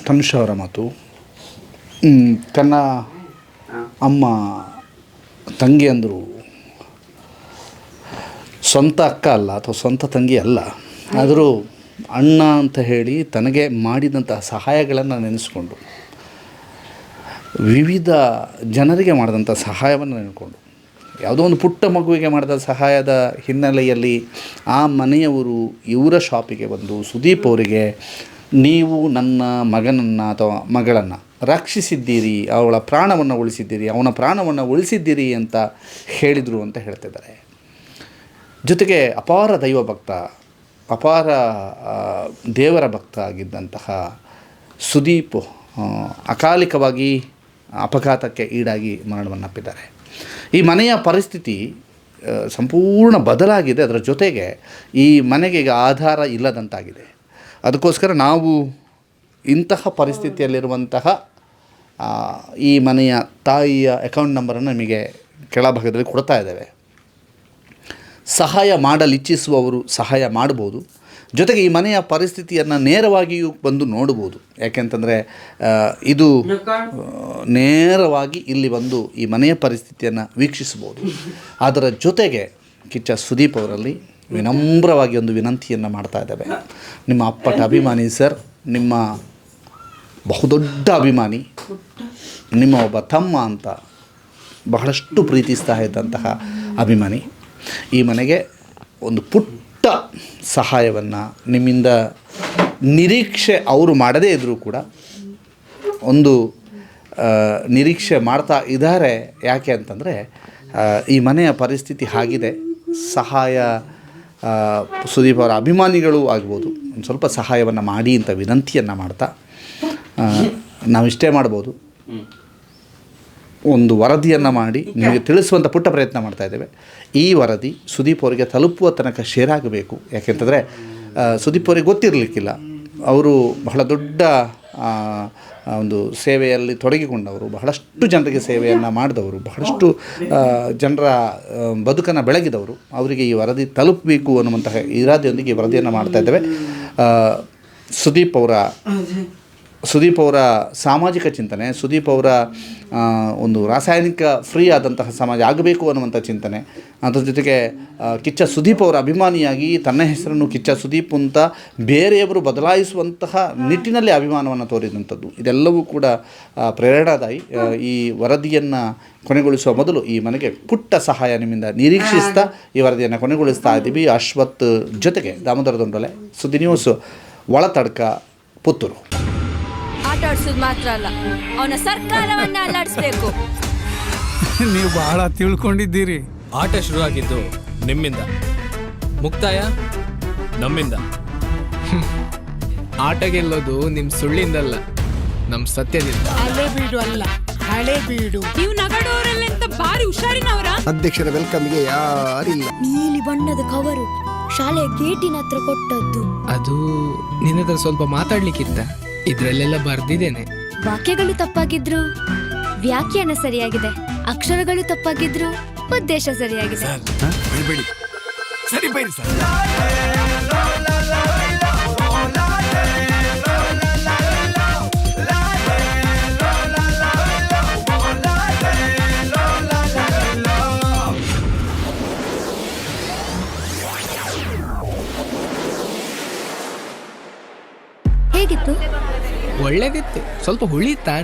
ತನುಷ ಅವರ ಮಾತು. ತನ್ನ ಅಮ್ಮ ತಂಗಿ ಅಂದರು ಸ್ವಂತ ಅಕ್ಕ ಅಲ್ಲ ಅಥವಾ ಸ್ವಂತ ತಂಗಿ ಅಲ್ಲ. ಆದರೂ ಅಣ್ಣ ಅಂತ ಹೇಳಿ ತನಗೆ ಮಾಡಿದಂತಹ ಸಹಾಯಗಳನ್ನು ನೆನೆಸ್ಕೊಂಡು, ವಿವಿಧ ಜನರಿಗೆ ಮಾಡಿದಂಥ ಸಹಾಯವನ್ನು ನೆನೆಕೊಂಡು ಯಾವುದೋ ಒಂದು ಪುಟ್ಟ ಮಗುವಿಗೆ ಮಾಡಿದ ಸಹಾಯದ ಹಿನ್ನೆಲೆಯಲ್ಲಿ ಆ ಮನೆಯವರು ಇವರ ಶಾಪಿಗೆ ಬಂದು ಸುದೀಪ್ ಅವರಿಗೆ, ನೀವು ನನ್ನ ಮಗನನ್ನು ಅಥವಾ ಮಗಳನ್ನು ರಕ್ಷಿಸಿದ್ದೀರಿ, ಅವಳ ಪ್ರಾಣವನ್ನು ಉಳಿಸಿದ್ದೀರಿ, ಅವನ ಪ್ರಾಣವನ್ನು ಉಳಿಸಿದ್ದೀರಿ ಅಂತ ಹೇಳಿದರು ಅಂತ ಹೇಳ್ತಿದ್ದಾರೆ. ಜೊತೆಗೆ ಅಪಾರ ದೈವ ಭಕ್ತ, ಅಪಾರ ದೇವರ ಭಕ್ತ ಆಗಿದ್ದಂತಹ ಸುದೀಪ್ ಅಕಾಲಿಕವಾಗಿ ಅಪಘಾತಕ್ಕೆ ಈಡಾಗಿ ಮರಣವನ್ನಪ್ಪಿದ್ದಾರೆ ಈ ಮನೆಯ ಪರಿಸ್ಥಿತಿ ಸಂಪೂರ್ಣ ಬದಲಾಗಿದೆ. ಅದರ ಜೊತೆಗೆ ಈ ಮನೆಗೆ ಈಗ ಆಧಾರ ಇಲ್ಲದಂತಾಗಿದೆ. ಅದಕ್ಕೋಸ್ಕರ ನಾವು ಇಂತಹ ಪರಿಸ್ಥಿತಿಯಲ್ಲಿರುವಂತಹ ಈ ಮನೆಯ ತಾಯಿಯ ಅಕೌಂಟ್ ನಂಬರನ್ನು ನಿಮಗೆ ಕೆಳಭಾಗದಲ್ಲಿ ಕೊಡ್ತಾ ಇದ್ದೇವೆ. ಸಹಾಯ ಮಾಡಲಿಚ್ಛಿಸುವವರು ಸಹಾಯ ಮಾಡ್ಬೋದು. ಜೊತೆಗೆ ಈ ಮನೆಯ ಪರಿಸ್ಥಿತಿಯನ್ನು ನೇರವಾಗಿಯೂ ಬಂದು ನೋಡ್ಬೋದು. ಯಾಕೆಂತಂದರೆ ಇದು ನೇರವಾಗಿ ಇಲ್ಲಿ ಬಂದು ಈ ಮನೆಯ ಪರಿಸ್ಥಿತಿಯನ್ನು ವೀಕ್ಷಿಸ್ಬೋದು ಅದರ ಜೊತೆಗೆ ಕಿಚ್ಚ ಸುದೀಪ್ ಅವರಲ್ಲಿ ವಿನಮ್ರವಾಗಿ ಒಂದು ವಿನಂತಿಯನ್ನು ಮಾಡ್ತಾ ಇದ್ದೇವೆ. ನಿಮ್ಮ ಅಪ್ಪಟ ಅಭಿಮಾನಿ ಸರ್, ನಿಮ್ಮ ಬಹುದೊಡ್ಡ ಅಭಿಮಾನಿ, ನಿಮ್ಮ ಒಬ್ಬ ತಮ್ಮ ಅಂತ ಬಹಳಷ್ಟು ಪ್ರೀತಿಸ್ತಾ ಇದ್ದಂತಹ ಅಭಿಮಾನಿ. ಈ ಮನೆಗೆ ಒಂದು ಪುಟ್ಟ ಸಹಾಯವನ್ನು ನಿಮ್ಮಿಂದ ನಿರೀಕ್ಷೆ ಅವರು ಮಾಡದೇ ಇದ್ದರೂ ಕೂಡ ಒಂದು ನಿರೀಕ್ಷೆ ಮಾಡ್ತಾ ಇದ್ದಾರೆ. ಯಾಕೆ ಅಂತಂದರೆ ಈ ಮನೆಯ ಪರಿಸ್ಥಿತಿ ಆಗಿದೆ ಸಹಾಯ ಸುದೀಪ್ ಅವರ ಅಭಿಮಾನಿಗಳು ಆಗ್ಬೋದು. ಒಂದು ಸ್ವಲ್ಪ ಸಹಾಯವನ್ನು ಮಾಡಿ ಅಂತ ವಿನಂತಿಯನ್ನು ಮಾಡ್ತಾ ನಾವು ಇಷ್ಟೇ ಮಾಡ್ಬೋದು. ಒಂದು ವರದಿಯನ್ನು ಮಾಡಿ ನಿಮಗೆ ತಿಳಿಸುವಂಥ ಪುಟ್ಟ ಪ್ರಯತ್ನ ಮಾಡ್ತಾ ಇದ್ದೇವೆ. ಈ ವರದಿ ಸುದೀಪ್ ಅವರಿಗೆ ತಲುಪುವ ತನಕ ಶೇರ್ ಆಗಬೇಕು. ಯಾಕೆಂತಂದರೆ ಸುದೀಪ್ ಅವರಿಗೆ ಗೊತ್ತಿರಲಿಕ್ಕಿಲ್ಲ. ಅವರು ಬಹಳ ದೊಡ್ಡ ಒಂದು ಸೇವೆಯಲ್ಲಿ ತೊಡಗಿಕೊಂಡವರು ಬಹಳಷ್ಟು ಜನರಿಗೆ ಸೇವೆಯನ್ನು ಮಾಡಿದವರು ಬಹಳಷ್ಟು ಜನರ ಬದುಕನ್ನು ಬೆಳಗಿದವರು. ಅವರಿಗೆ ಈ ವರದಿ ತಲುಪಬೇಕು ಅನ್ನುವಂತಹ ಇರಾದೆಯೊಂದಿಗೆ ಈ ವರದಿಯನ್ನು ಮಾಡ್ತಾ ಇದ್ದೇವೆ. ಸುದೀಪ್ ಅವರ ಸುದೀಪ್ ಅವರ ಸಾಮಾಜಿಕ ಚಿಂತನೆ, ಸುದೀಪ್ ಅವರ ಒಂದು ರಾಸಾಯನಿಕ ಫ್ರೀ ಆದಂತಹ ಸಮಾಜ ಆಗಬೇಕು ಅನ್ನುವಂಥ ಚಿಂತನೆ. ಅದರ ಜೊತೆಗೆ ಕಿಚ್ಚ ಸುದೀಪ್ ಅವರ ಅಭಿಮಾನಿಯಾಗಿ ತನ್ನ ಹೆಸರನ್ನು ಕಿಚ್ಚ ಸುದೀಪ್ ಅಂತ ಬೇರೆಯವರು ಬದಲಾಯಿಸುವಂತಹ ನಿಟ್ಟಿನಲ್ಲಿ ಅಭಿಮಾನವನ್ನು ತೋರಿದಂಥದ್ದು. ಇದೆಲ್ಲವೂ ಕೂಡ ಪ್ರೇರಣಾದಾಯಿ. ಈ ವರದಿಯನ್ನು ಕೊನೆಗೊಳಿಸುವ ಮೊದಲು ಈ ಮನೆಗೆ ಪುಟ್ಟ ಸಹಾಯ ನಿಮ್ಮಿಂದ ನಿರೀಕ್ಷಿಸ್ತಾ ಈ ವರದಿಯನ್ನು ಕೊನೆಗೊಳಿಸ್ತಾ ಇದ್ದೀವಿ. ಅಶ್ವತ್ ಜೊತೆಗೆ ದಾಮೋದರ ದೊಂಡಲೆ, ಸುದ್ದಿ ನ್ಯೂಸ್, ಒಳತಡ್ಕ ಪುತ್ತೂರು. ಆಟ ಆಡ್ಸೋದು ಮಾತ್ರ ಅಲ್ಲ. ಅವನ ಸರ್ಕಾರವನ್ನ ಅಲ್ಲಾಡಿಸ್ಬೇಕು. ನೀವು ಬಹಳ ತಿಳ್ಕೊಂಡಿದ್ದೀರಿ. ಆಟ ಶುರುವಾಗಿದ್ದು ನಿಮ್ಮಿಂದ. ಮುಕ್ತಾಯ? ನಮ್ಮಿಂದ. ಆಟ ಗೆಲ್ಲೋದು ನಿಮ್ ಸುಳ್ಳಿಂದಲ್ಲ ನಮ್ ಸತ್ಯದಿಂದ. ಹಳೆ ಬೀಡು ಅಲ್ಲ ಹಳೆ ಬೀಡು. ನೀವು ನಗಡೋರಲ್ಲಂತ ಬಾರಿ ಹುಷಾರಿನವರ? ಅಧ್ಯಕ್ಷರ ವೆಲ್ಕಮ್ಗೆ ಯಾರಿಲ್ಲ. ನೀಲಿ ಬಣ್ಣದ ಕವರು ಶಾಲೆಯ ಗೇಟಿನ ಹತ್ರ ಕೊಟ್ಟದ್ದು. ಅದು ನಿನ್ನ ಹತ್ರ ಸ್ವಲ್ಪ ಮಾತಾಡ್ಲಿಕ್ಕಿತ್ತ? ಇದ್ರಲ್ಲೆಲ್ಲ ಬರ್ದಿದ್ದೇನೆ. ವಾಕ್ಯಗಳು ತಪ್ಪಾಗಿದ್ರು ವ್ಯಾಖ್ಯಾನ ಸರಿಯಾಗಿದೆ ಅಕ್ಷರಗಳು ತಪ್ಪಾಗಿದ್ರು ಉದ್ದೇಶ ಸರಿಯಾಗಿದೆ. ಸರಿ ಬೈರಿ ಸರ್. ಒಳ್ಳೇದಿತ್ತು. ಸ್ವಲ್ಪ ಹುಳಿತಾ